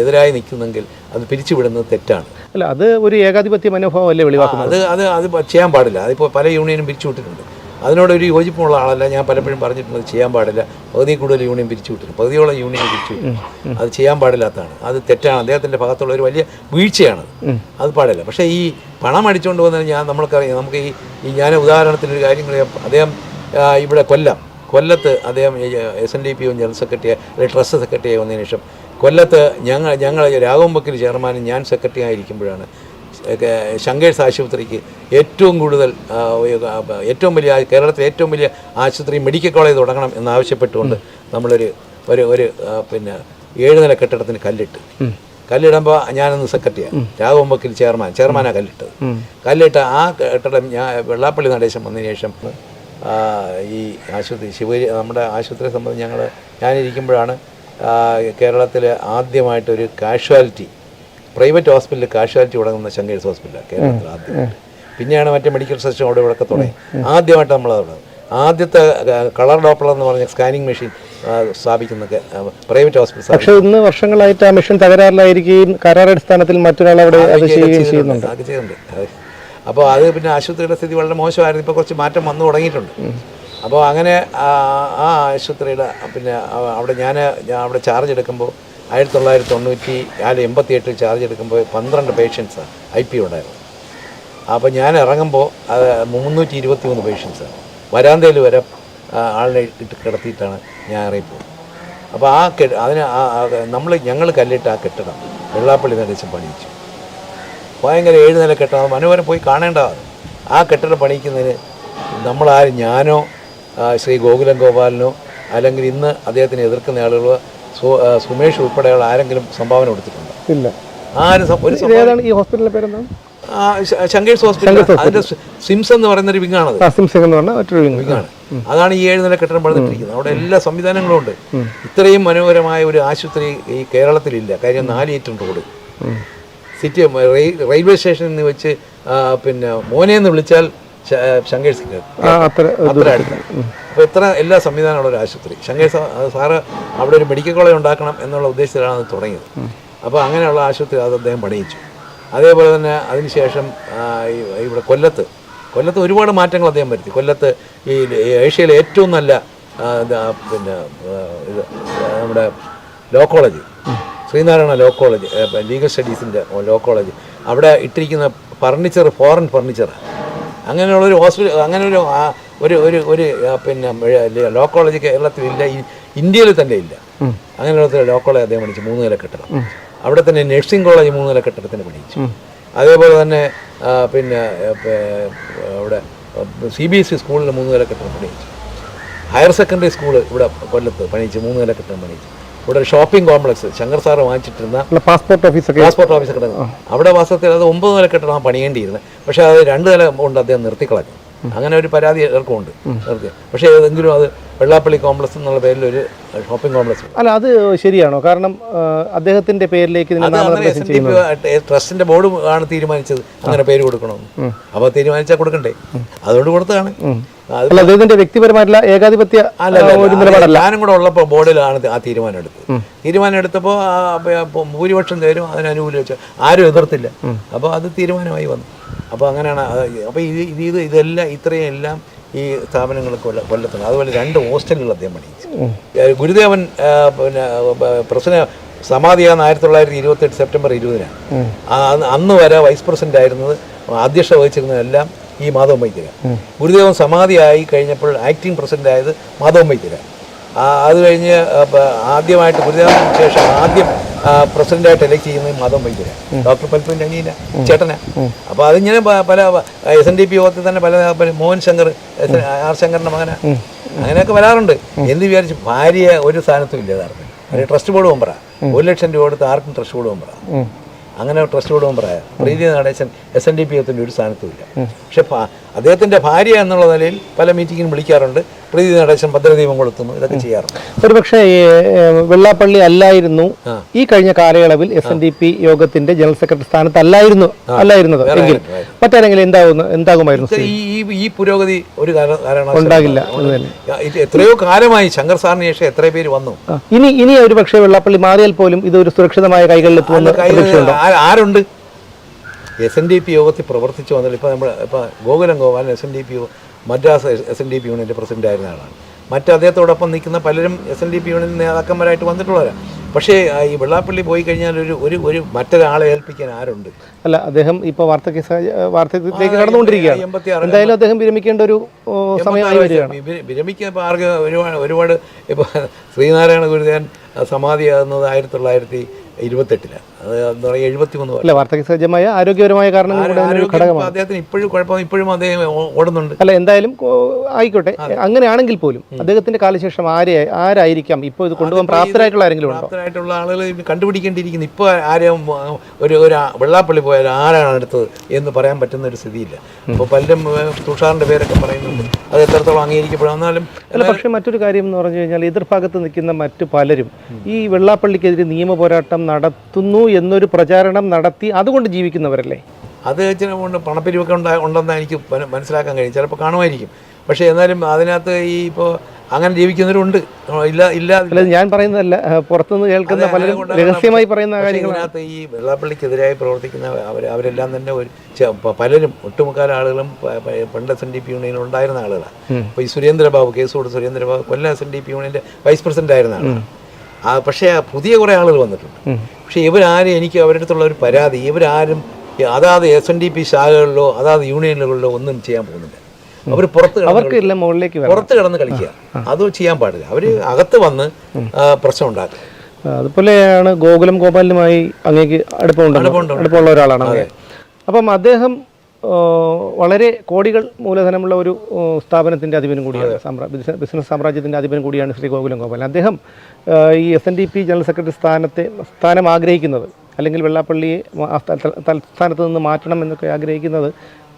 എതിരായി നിൽക്കുന്നെങ്കിൽ അത് പിരിച്ചുവിടുന്നത് തെറ്റാണ്. അല്ല അത് ഒരു ഏകാധിപത്യ മനോഭാവം അല്ലേ ആ, വെളിവാക്കുന്നത് അത് അത് അത് ചെയ്യാൻ പാടില്ല. അതിപ്പോൾ പല യൂണിയനും പിരിച്ചുവിട്ടിട്ടുണ്ട്. അതിനോട് ഒരു യോജിപ്പുള്ള ആളല്ല. ഞാൻ പലപ്പോഴും പറഞ്ഞിട്ടുണ്ട് ചെയ്യാൻ പാടില്ല. പകുതി കൂടുതൽ യൂണിയൻ പിരിച്ചുവിട്ടിട്ടുണ്ട്. പകുതിയോളം യൂണിയൻ പിരിച്ചുവിട്ടു അത് ചെയ്യാൻ പാടില്ലാത്തതാണ്. അത് തെറ്റാണ്. അദ്ദേഹത്തിന്റെ ഭാഗത്തുള്ള ഒരു വലിയ വീഴ്ചയാണ് അത്. പാടില്ല. പക്ഷേ ഈ പണം അടിച്ചുകൊണ്ട് വന്നാൽ ഞാൻ നമ്മൾക്കറിയാം. നമുക്ക് ഈ ഈ ഞാൻ ഉദാഹരണത്തിന് ഒരു കാര്യം അദ്ദേഹം ഇവിടെ കൊല്ലം. കൊല്ലത്ത് അദ്ദേഹം S N D P general secretary trust secretary ആയി വന്നതിന് ശേഷം കൊല്ലത്ത് ഞങ്ങൾ ഞങ്ങൾ രാഘവമ്പക്കിൽ ചെയർമാനും ഞാൻ സെക്രട്ടറി ആയിരിക്കുമ്പോഴാണ് ശങ്കേഴ്സ് ആശുപത്രിക്ക് ഏറ്റവും കൂടുതൽ ഏറ്റവും വലിയ കേരളത്തിലെ ഏറ്റവും വലിയ ആശുപത്രി മെഡിക്കൽ കോളേജ് തുടങ്ങണം എന്നാവശ്യപ്പെട്ടുകൊണ്ട് നമ്മളൊരു ഒരു ഒരു പിന്നെ ഏഴ് നില കെട്ടിടത്തിന് കല്ലിട്ട്. കല്ലിടുമ്പോൾ ഞാനൊന്ന് സെക്രട്ടറിയാണ് രാഘവമ്പക്കിൽ ചെയർമാൻ ചെയർമാനാണ് കല്ലിട്ടത്. കല്ലിട്ട് ആ കെട്ടിടം ഞാൻ വെള്ളാപ്പള്ളി നടേശം വന്നതിന് ശേഷം ഈ ആശുപത്രി ശിവഗിരി നമ്മുടെ ആശുപത്രിയെ സംബന്ധിച്ച് ഞങ്ങൾ ഞാനിരിക്കുമ്പോഴാണ് കേരളത്തിൽ ആദ്യമായിട്ടൊരു കാഷ്വാലിറ്റി പ്രൈവറ്റ് ഹോസ്പിറ്റലിൽ കാഷ്വാലിറ്റി തുടങ്ങുന്ന ശങ്കേഴ്സ് ഹോസ്പിറ്റലാണ് കേരളത്തിൽ ആദ്യം. പിന്നെയാണ് മറ്റേ മെഡിക്കൽ സെക്ഷൻ അവിടെ ഇവിടെ തുടങ്ങി. ആദ്യമായിട്ട് നമ്മൾ തുടങ്ങും ആദ്യത്തെ കളർ ഡോപ്ലർ എന്ന് പറഞ്ഞ സ്കാനിങ് മെഷീൻ സ്ഥാപിക്കുന്ന പ്രൈവറ്റ് ഹോസ്പിറ്റൽ പക്ഷേ ഇന്ന് വർഷങ്ങളായിട്ട് ആ മെഷീൻ തകരാറിലായിരിക്കുകയും കരാറടിസ്ഥാനത്തിൽ മറ്റൊരാൾ അവിടെ അത് ചെയ്യുകയും ചെയ്യുന്നുണ്ട്. അപ്പോൾ അത് പിന്നെ ആശുപത്രിയുടെ സ്ഥിതി വളരെ മോശമായിരുന്നു. ഇപ്പോൾ കുറച്ച് മാറ്റം വന്നു തുടങ്ങിയിട്ടുണ്ട്. അപ്പോൾ അങ്ങനെ ആ ആശുപത്രിയുടെ പിന്നെ അവിടെ ഞാൻ അവിടെ ചാർജ് എടുക്കുമ്പോൾ ആയിരത്തി തൊള്ളായിരത്തി തൊണ്ണൂറ്റി നാല് എൺപത്തി എട്ടിൽ ചാർജ് എടുക്കുമ്പോൾ പന്ത്രണ്ട് പേഷ്യൻസ് ഐ പി ഉണ്ടായിരുന്നു. അപ്പോൾ ഞാൻ ഇറങ്ങുമ്പോൾ മുന്നൂറ്റി ഇരുപത്തി മൂന്ന് പേഷ്യൻസാണ് വരാന്തയിൽ വരെ ആളിനെ ഇട്ട് കിടത്തിയിട്ടാണ് ഞാൻ ഇറങ്ങിപ്പോ അപ്പോൾ ആ കെ അതിന് നമ്മൾ ഞങ്ങൾ കല്ലിട്ട് ആ കെട്ടിടം വെള്ളാപ്പള്ളി നരേശം പണിയിച്ചു. ഭയങ്കര ഏഴ് നില കെട്ടണം. മനോഹരം പോയി കാണേണ്ടതാണ് ആ കെട്ടിടം പണിയിക്കുന്നതിന് നമ്മളാരും ഞാനോ ശ്രീ ഗോകുലം ഗോപാലനോ അല്ലെങ്കിൽ ഇന്ന് അദ്ദേഹത്തിനെ എതിർക്കുന്ന ആളുകളോ സുമേഷ് ഉൾപ്പെടെയുള്ള ആരെങ്കിലും സംഭാവന കൊടുത്തിട്ടുണ്ട്? ഇല്ല. ആരും ഈ ഹോസ്പിറ്റലിന്റെ പേരെന്താണ്? ശങ്കേഴ്സ് ഹോസ്പിറ്റൽ. അതിന്റെ സിംസ് എന്ന് പറയുന്ന ഒരു വിങ്ങാണത് സിംസ് എന്ന് പറഞ്ഞ മറ്റൊരു വിങ് വിങ്ങാണ്. അതാണ് ഈ ഏഴ് നില കെട്ടിടം പണിതിട്ടിരിക്കുന്നത്. അവിടെ എല്ലാ സംവിധാനങ്ങളും ഉണ്ട്. ഇത്രയും മനോഹരമായ ഒരു ആശുപത്രി ഈ കേരളത്തിലില്ല. കാര്യം നാലേറ്റം റോഡ്. സിറ്റി റെയി- റെയിൽവേ സ്റ്റേഷനിൽ നിന്ന് വെച്ച് പിന്നെ മോനെ എന്ന് വിളിച്ചാൽ ശങ്കേഷ് അത്ര അടുത്ത്. അപ്പോൾ ഇത്ര എല്ലാ സംവിധാനമുള്ള ഒരു ആശുപത്രി. ശങ്കേഷ് സാറ് അവിടെ ഒരു മെഡിക്കൽ കോളേജ് ഉണ്ടാക്കണം എന്നുള്ള ഉദ്ദേശത്തിലാണ് അത് തുടങ്ങിയത്. അപ്പോൾ അങ്ങനെയുള്ള ആശുപത്രി അത് അദ്ദേഹം പണിയിച്ചു. അതേപോലെ തന്നെ അതിനുശേഷം ഇവിടെ കൊല്ലത്ത് കൊല്ലത്ത് ഒരുപാട് മാറ്റങ്ങൾ അദ്ദേഹം വരുത്തി. കൊല്ലത്ത് ഈ ഏഷ്യയിലെ ഏറ്റവും നല്ല പിന്നെ ഇത് നമ്മുടെ law college. Sreenarayana law college legal സ്റ്റഡീസിന്റെ law college അവിടെ ഇട്ടിരിക്കുന്ന ഫർണിച്ചർ ഫോറിൻ ഫർണിച്ചറാണ് അങ്ങനെയുള്ളൊരു ഹോസ്പിറ്റൽ അങ്ങനെ ഒരു ഒരു ഒരു ഒരു പിന്നെ ലോ കോളേജ് കേരളത്തിൽ ഇല്ല ഇന്ത്യയിൽ തന്നെ ഇല്ല. അങ്ങനെയുള്ള ലോ കോളേജ് അദ്ദേഹം പഠിച്ചു മൂന്ന് നില കെട്ടിടം. അവിടെ തന്നെ നഴ്സിംഗ് കോളേജ് മൂന്ന് നില കെട്ടിടത്തിന് പഠിച്ചു. അതേപോലെ തന്നെ പിന്നെ അവിടെ സി ബി എസ് ഇ സ്കൂളിൽ മൂന്ന് നില കെട്ടിടം പണിയിച്ചു. ഹയർ സെക്കൻഡറി സ്കൂൾ ഇവിടെ കൊല്ലത്ത് പണിയിച്ച് മൂന്ന് നില കെട്ടിടം പണിയിച്ചു. ഇവിടെ ഒരു ഷോപ്പിംഗ് കോംപ്ലക്സ്. ശങ്കർ സാറ് വാങ്ങിച്ചിട്ടിരുന്ന പാസ്പോർട്ട് ഓഫീസൊക്കെ പാസ്പോർട്ട് ഓഫീസ് കിടന്നു അവിടെ വാസ്തവത്തിൽ അത് ഒമ്പത് നില കെട്ടിടം പണിയേണ്ടിയിരുന്നത്. പക്ഷേ അത് രണ്ട് നില കൊണ്ട് അദ്ദേഹം നിർത്തിക്കളഞ്ഞു. അങ്ങനെ ഒരു പരാതി നിർത്തി പക്ഷേ ഏതെങ്കിലും അത് വെള്ളാപ്പള്ളി കോംപ്ലക്സ് എന്നുള്ള പേരിൽ ഒരു ഷോപ്പിംഗ് കോംപ്ലക്സ് അല്ല അത് ശരിയാണോ? കാരണം അദ്ദേഹത്തിന്റെ പേരിലേക്ക് ട്രസ്റ്റിന്റെ ബോർഡ് ആണ് തീരുമാനിച്ചത്. അങ്ങനെ പേര് കൊടുക്കണമെന്ന്. അപ്പോൾ തീരുമാനിച്ചാൽ കൊടുക്കണ്ടേ? അതുകൊണ്ട് കൊടുത്തതാണ്. അല്ല അദ്ദേഹത്തിന്റെ വ്യക്തിപരമായിട്ടുള്ള ഏകാധിപത്യ ഞാനും കൂടെ ഉള്ളപ്പോൾ ബോർഡിലാണ് ആ തീരുമാനം എടുത്തത്. തീരുമാനം എടുത്തപ്പോൾ ആ, പ- പ- ഭൂരിപക്ഷം പേരും അതിനനുകൂലിച്ചു ആരും എതിർത്തില്ല. അപ്പോൾ അത് തീരുമാനമായി വന്നു. അപ്പോൾ അങ്ങനെയാണ് അപ്പോൾ ഇത് ഇത് ഇത് ഇതെല്ലാം ഇത്രയും എല്ലാം ഈ സ്ഥാപനങ്ങൾ കൊല്ല കൊല്ലത്തുണ്ട്. അതുപോലെ രണ്ട് ഹോസ്റ്റലുകൾ അദ്ദേഹം പണിയിച്ചു. ഗുരുദേവൻ പിന്നെ പ്രസിഡന്റ് സമാധിയാണ് ആയിരത്തി തൊള്ളായിരത്തി ഇരുപത്തെട്ട് സെപ്റ്റംബർ ഇരുപതിനാണ്. അന്ന് വരെ വൈസ് പ്രസിഡന്റ് ആയിരുന്നത് അധ്യക്ഷ വഹിച്ചിരുന്നതെല്ലാം ഈ മാധവൻ വൈദ്യര ഗുരുദേവൻ സമാധിയായി കഴിഞ്ഞപ്പോൾ ആക്ടിംഗ് പ്രസിഡന്റ് ആയത് മാധവൻ വൈദ്യര ആ, അത് കഴിഞ്ഞ് ആദ്യമായിട്ട് ഗുരുദേവന് ശേഷം ആദ്യം പ്രസിഡന്റായിട്ട് എലക്ട് ചെയ്യുന്നത് മാധവൻ വൈദ്യരെ. ഡോക്ടർ പൽപ്പൻ അനിയന ചേട്ടന. അപ്പോൾ അതിങ്ങനെ പല എസ് എൻ ഡി പി യോഗത്തിൽ തന്നെ പല മോഹൻ ശങ്കർ ആർ ശങ്കറിന്റെ മകന. അങ്ങനെയൊക്കെ വരാറുണ്ട്. എന്ന് വിചാരിച്ച് ഭാര്യ ഒരു സ്ഥാനത്തും ഇല്ല യഥാർത്ഥം ഒരു ട്രസ്റ്റ് ബോർഡ് മെമ്പറാ. ഒരു ലക്ഷം രൂപ കൊടുത്ത് ആർക്കും ട്രസ്റ്റ് ബോർഡ് മെമ്പറാ. അങ്ങനെ trust board മെമ്പറായ Preethi Natesan S N D P യോഗത്തിന്റെ ഒരു സ്ഥാനത്തും ഇല്ല. പക്ഷെ അദ്ദേഹത്തിന്റെ അദ്ദേഹത്തിന്റെ ഭാര്യ എന്നുള്ള നിലയിൽ പല മീറ്റിങ്ങിനും വിളിക്കാറുണ്ട്. പ്രീതി നടേശൻ ഭദ്രദീപം കൊളുത്തുന്നു. ഇതൊക്കെ ചെയ്യാറുണ്ട്. ഒരുപക്ഷെ വെള്ളാപ്പള്ളി അല്ലായിരുന്നു ഈ കഴിഞ്ഞ കാലയളവിൽ എസ് എൻ ഡി പി യോഗത്തിന്റെ ജനറൽ സെക്രട്ടറി സ്ഥാനത്ത് അല്ലായിരുന്നു അല്ലായിരുന്നത് എങ്കിൽ. മറ്റാരെങ്കിലും എന്താകുന്നു എന്താകുമായിരുന്നു ഈ ഈ പുരോഗതി ഒരു ഉണ്ടാകില്ല എത്രയോ കാലമായി ശങ്കർ സാറിന് ശേഷം എത്ര പേര് വന്നു. ഇനി ഇനി ഒരു പക്ഷേ വെള്ളാപ്പള്ളി മാറിയാൽ പോലും ഇത് ഒരു സുരക്ഷിതമായ കൈകളിലെത്തുമെന്ന് കയ്യിൽ ആ- ആരുണ്ട്? എസ് എൻ ഡി പി യോഗത്തിൽ പ്രവർത്തിച്ചു വന്നിട്ട് ഇപ്പം നമ്മൾ ഇപ്പം Gokulam Gopalan S N D P Madras S N D P യൂണിയന്റെ പ്രസിഡന്റ് ആയിരുന്ന ആളാണ്. മറ്റ് അദ്ദേഹത്തോടൊപ്പം നിൽക്കുന്ന പലരും S N D P union നേതാക്കന്മാരായിട്ട് വന്നിട്ടുള്ളവരാണ് പക്ഷേ ഈ വെള്ളാപ്പള്ളി പോയി കഴിഞ്ഞാൽ ഒരു ഒരു ഒരു മറ്റൊരാളെ ഏൽപ്പിക്കാൻ ആരുണ്ട്? അല്ല അദ്ദേഹം ഇപ്പോൾ വാർദ്ധക്യ വാർദ്ധക്യത്തിലേക്ക് കടന്നുകൊണ്ടിരിക്കുകയാണ്. എന്തായാലും അദ്ദേഹം വിരമിക്കേണ്ട ഒരു സമയമാണ് സമയമായി വരികയാണ്. വിരമിക്കാൻ ഇപ്പോൾ ആർക്ക് ഒരുപാട് ഒരുപാട് ഇപ്പോൾ ശ്രീനാരായണ ഗുരുദേവൻ സമാധിയാകുന്നത് ആയിരത്തി തൊള്ളായിരത്തി ഇരുപത്തെട്ടിലാണ്. എന്താ പറയുക എഴുപത്തി മൂന്ന് അല്ല വാർദ്ധക്യ സഹജമായ ആരോഗ്യപരമായ ഘടകമാണ്. അദ്ദേഹത്തിന് ഇപ്പോഴും ഇപ്പോഴും അദ്ദേഹം ഓടുന്നുണ്ട്. അല്ല എന്തായാലും ആയിക്കോട്ടെ. അങ്ങനെയാണെങ്കിൽ പോലും അദ്ദേഹത്തിന്റെ കാലശേഷം ആരെ ആരായിരിക്കാം? ഇപ്പോൾ ഇത് കൊണ്ടുപോകാൻ പ്രാപ്തരായിട്ടുള്ള ആരെങ്കിലും പ്രാപ്തരായിട്ടുള്ള ആളുകൾ കണ്ടുപിടിക്കേണ്ടിയിരിക്കുന്നു. ഇപ്പോൾ ആരെയും ഒരു ഒരു വെള്ളാപ്പള്ളി പോയാൽ ആരാണ് അടുത്തത് എന്ന് പറയാൻ പറ്റുന്ന ഒരു സ്ഥിതിയില്ല. അപ്പോൾ പലരും തുഷാറിന്റെ പേരൊക്കെ പറയുന്നുണ്ട്. അത് എത്രത്തോളം അംഗീകരിക്കപ്പെടാന്നാലും അല്ല പക്ഷേ മറ്റൊരു കാര്യം എന്ന് പറഞ്ഞു കഴിഞ്ഞാൽ എതിർഭാഗത്ത് നിൽക്കുന്ന മറ്റു പലരും ഈ വെള്ളാപ്പള്ളിക്കെതിരെ നിയമ പോരാട്ടം നടത്തുന്നു എന്നൊരു പ്രചാരണം നടത്തി അതുകൊണ്ട് ജീവിക്കുന്നവരല്ലേ? അത് ചില കൊണ്ട് പണപ്പിരിവൊക്കെ ഉണ്ടാ ഉണ്ടെന്ന് എനിക്ക് മനസ്സിലാക്കാൻ കഴിയും. ചിലപ്പോൾ കാണുമായിരിക്കും. പക്ഷേ എന്നാലും അതിനകത്ത് ഈ ഇപ്പോൾ അങ്ങനെ ജീവിക്കുന്നവരുണ്ട്. ഇല്ല ഇല്ല. ഞാൻ പറയുന്നതല്ല. പുറത്തുനിന്ന് കേൾക്കുന്ന പലരും രഹസ്യമായി പറയുന്ന കാര്യങ്ങളകത്ത് ഈ വെള്ളാപ്പള്ളിക്കെതിരായി പ്രവർത്തിക്കുന്ന അവർ അവരെല്ലാം തന്നെ ഒരു പലരും ഒട്ടുമുക്കാൽ ആളുകളും പണ്ട് എസ് എൻ ഡി പി യൂണിയനിൽ ഉണ്ടായിരുന്ന ആളുകളാണ്. അപ്പോൾ ഈ Surendrababu കേസോട് Surendrababu Kollam S N D P യൂണിയന്റെ വൈസ് പ്രസിഡന്റ് ആയിരുന്ന ആളാണ് പക്ഷേ പുതിയ കുറേ ആളുകൾ വന്നിട്ടുണ്ട്. പക്ഷേ ഇവരാരും എനിക്ക് അവരുടെ അടുത്തുള്ള ഒരു പരാതി ഇവരാരും അതാത് എസ് എൻ ഡി പി ശാഖകളിലോ അതാത് യൂണിയനുകളിലോ ഒന്നും ചെയ്യാൻ പോകുന്നില്ല. അവർ പുറത്ത് അവർക്ക് മുകളിലേക്ക് പുറത്ത് കിടന്ന് കളിക്കുക. അത് ചെയ്യാൻ പാടില്ല. അവർ അകത്ത് വന്ന് പ്രശ്നം ഉണ്ടാക്കുക. അതുപോലെയാണ് ഗോകുലം ഗോപാലിനുമായി അങ്ങേക്ക് അടുപ്പമുണ്ട്. അടുപ്പമുള്ള ഒരാളാണ് അപ്പം അദ്ദേഹം വളരെ കോടികൾ മൂലധനമുള്ള ഒരു സ്ഥാപനത്തിന്റെ അധിപനും കൂടിയാണ്. സാമ്രാ- ബിസിനസ് സാമ്രാജ്യത്തിന്റെ അധിപനും കൂടിയാണ് ശ്രീ ഗോകുലം ഗോപാലൻ അദ്ദേഹം ഈ S N D P general secretary സ്ഥാനത്തെ സ്ഥാനം ആഗ്രഹിക്കുന്നത് അല്ലെങ്കിൽ വെള്ളാപ്പള്ളിയെ തൽസ്ഥാനത്ത് നിന്ന് മാറ്റണം എന്നൊക്കെ ആഗ്രഹിക്കുന്നത്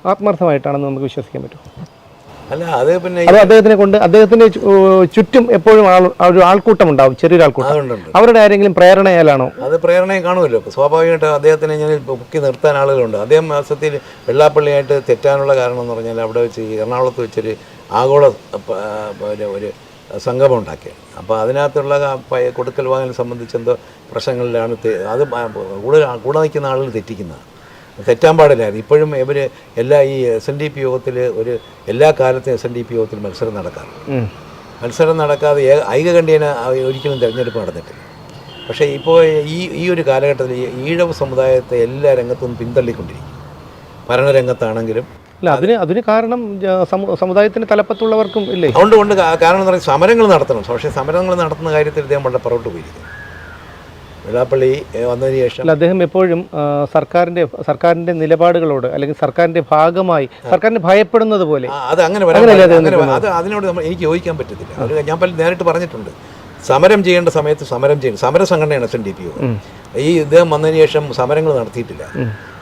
ആത്മാർത്ഥമായിട്ടാണെന്ന് നമുക്ക് വിശ്വസിക്കാൻ പറ്റും. അല്ല അത് പിന്നെ അത് അദ്ദേഹത്തിനെ കൊണ്ട് അദ്ദേഹത്തിന്റെ ചുറ്റും എപ്പോഴും ആൾ ഒരു ആൾക്കൂട്ടം. ഉണ്ടാവും ചെറിയൊരു ആൾക്കൂട്ടം അവരുടെ ആരെങ്കിലും പ്രേരണയാലാണോ? അത് പ്രേരണയെ കാണുമല്ലോ. സ്വാഭാവികമായിട്ട് അദ്ദേഹത്തിനെ ഞാൻ പൊക്കി നിർത്താൻ ആളുകളുണ്ട്. അദ്ദേഹം മാസത്തിൽ വെള്ളാപ്പള്ളിയായിട്ട് തെറ്റാനുള്ള കാരണം എന്ന് പറഞ്ഞാൽ അവിടെ വെച്ച് എറണാകുളത്ത് വെച്ചൊരു ആഗോള ഒരു സംഗമം ഉണ്ടാക്കി. അപ്പോൾ അതിനകത്തുള്ള കൊടുക്കൽ വാങ്ങൽ സംബന്ധിച്ച് എന്തോ പ്രശ്നങ്ങളിലാണ് അത് കൂടെ കൂടെ നിൽക്കുന്ന ആളുകൾ തെറ്റിക്കുന്നതാണ്. തെറ്റാൻ പാടില്ലായിരുന്നു. ഇപ്പോഴും ഇവർ എല്ലാ ഈ എസ് എൻ ഡി പി യോഗത്തിൽ ഒരു എല്ലാ കാലത്തും എസ് എൻ ഡി പി യോഗത്തിൽ മത്സരം നടക്കാറ് മത്സരം നടക്കാതെ ഐകകണ്ഠ്യേന ഒരിക്കലും തിരഞ്ഞെടുപ്പ് നടന്നിട്ടില്ല. പക്ഷേ ഇപ്പോൾ ഈ ഈ ഒരു കാലഘട്ടത്തിൽ ഈഴവ് സമുദായത്തെ എല്ലാ രംഗത്തും പിന്തള്ളിക്കൊണ്ടിരിക്കും ഭരണരംഗത്താണെങ്കിലും അല്ല അതിന് അതിന് കാരണം സമുദായത്തിന് തലപ്പത്തുള്ളവർക്കും ഇല്ലേ? അതുകൊണ്ട് കൊണ്ട് കാരണം എന്ന് പറയുന്നത് സമരങ്ങൾ നടത്തണം. പക്ഷേ സമരങ്ങൾ നടത്തുന്ന കാര്യത്തിൽ ഇദ്ദേഹം വളരെ പുറകോട്ട് പോയിരിക്കും വെള്ളാപ്പള്ളി വന്നതിന് ശേഷം അല്ല അദ്ദേഹം എപ്പോഴും സർക്കാരിന്റെ സർക്കാരിന്റെ നിലപാടുകളോട് അല്ലെങ്കിൽ സർക്കാരിന്റെ ഭാഗമായി സർക്കാരിനെ ഭയപ്പെടുന്നത് പോലെ. അത് അങ്ങനെ അത് അതിനോട് നമ്മൾ എനിക്ക് യോജിക്കാൻ പറ്റത്തില്ല. ഞാൻ പല നേരിട്ട് പറഞ്ഞിട്ടുണ്ട്. സമരം ചെയ്യേണ്ട സമയത്ത് സമരം ചെയ്യണം. സമര സംഘടനയാണ് എസ് എൻ ഡി പി ഒ ഈ ഇദ്ദേഹം വന്നതിന് ശേഷം സമരങ്ങൾ നടത്തിയിട്ടില്ല.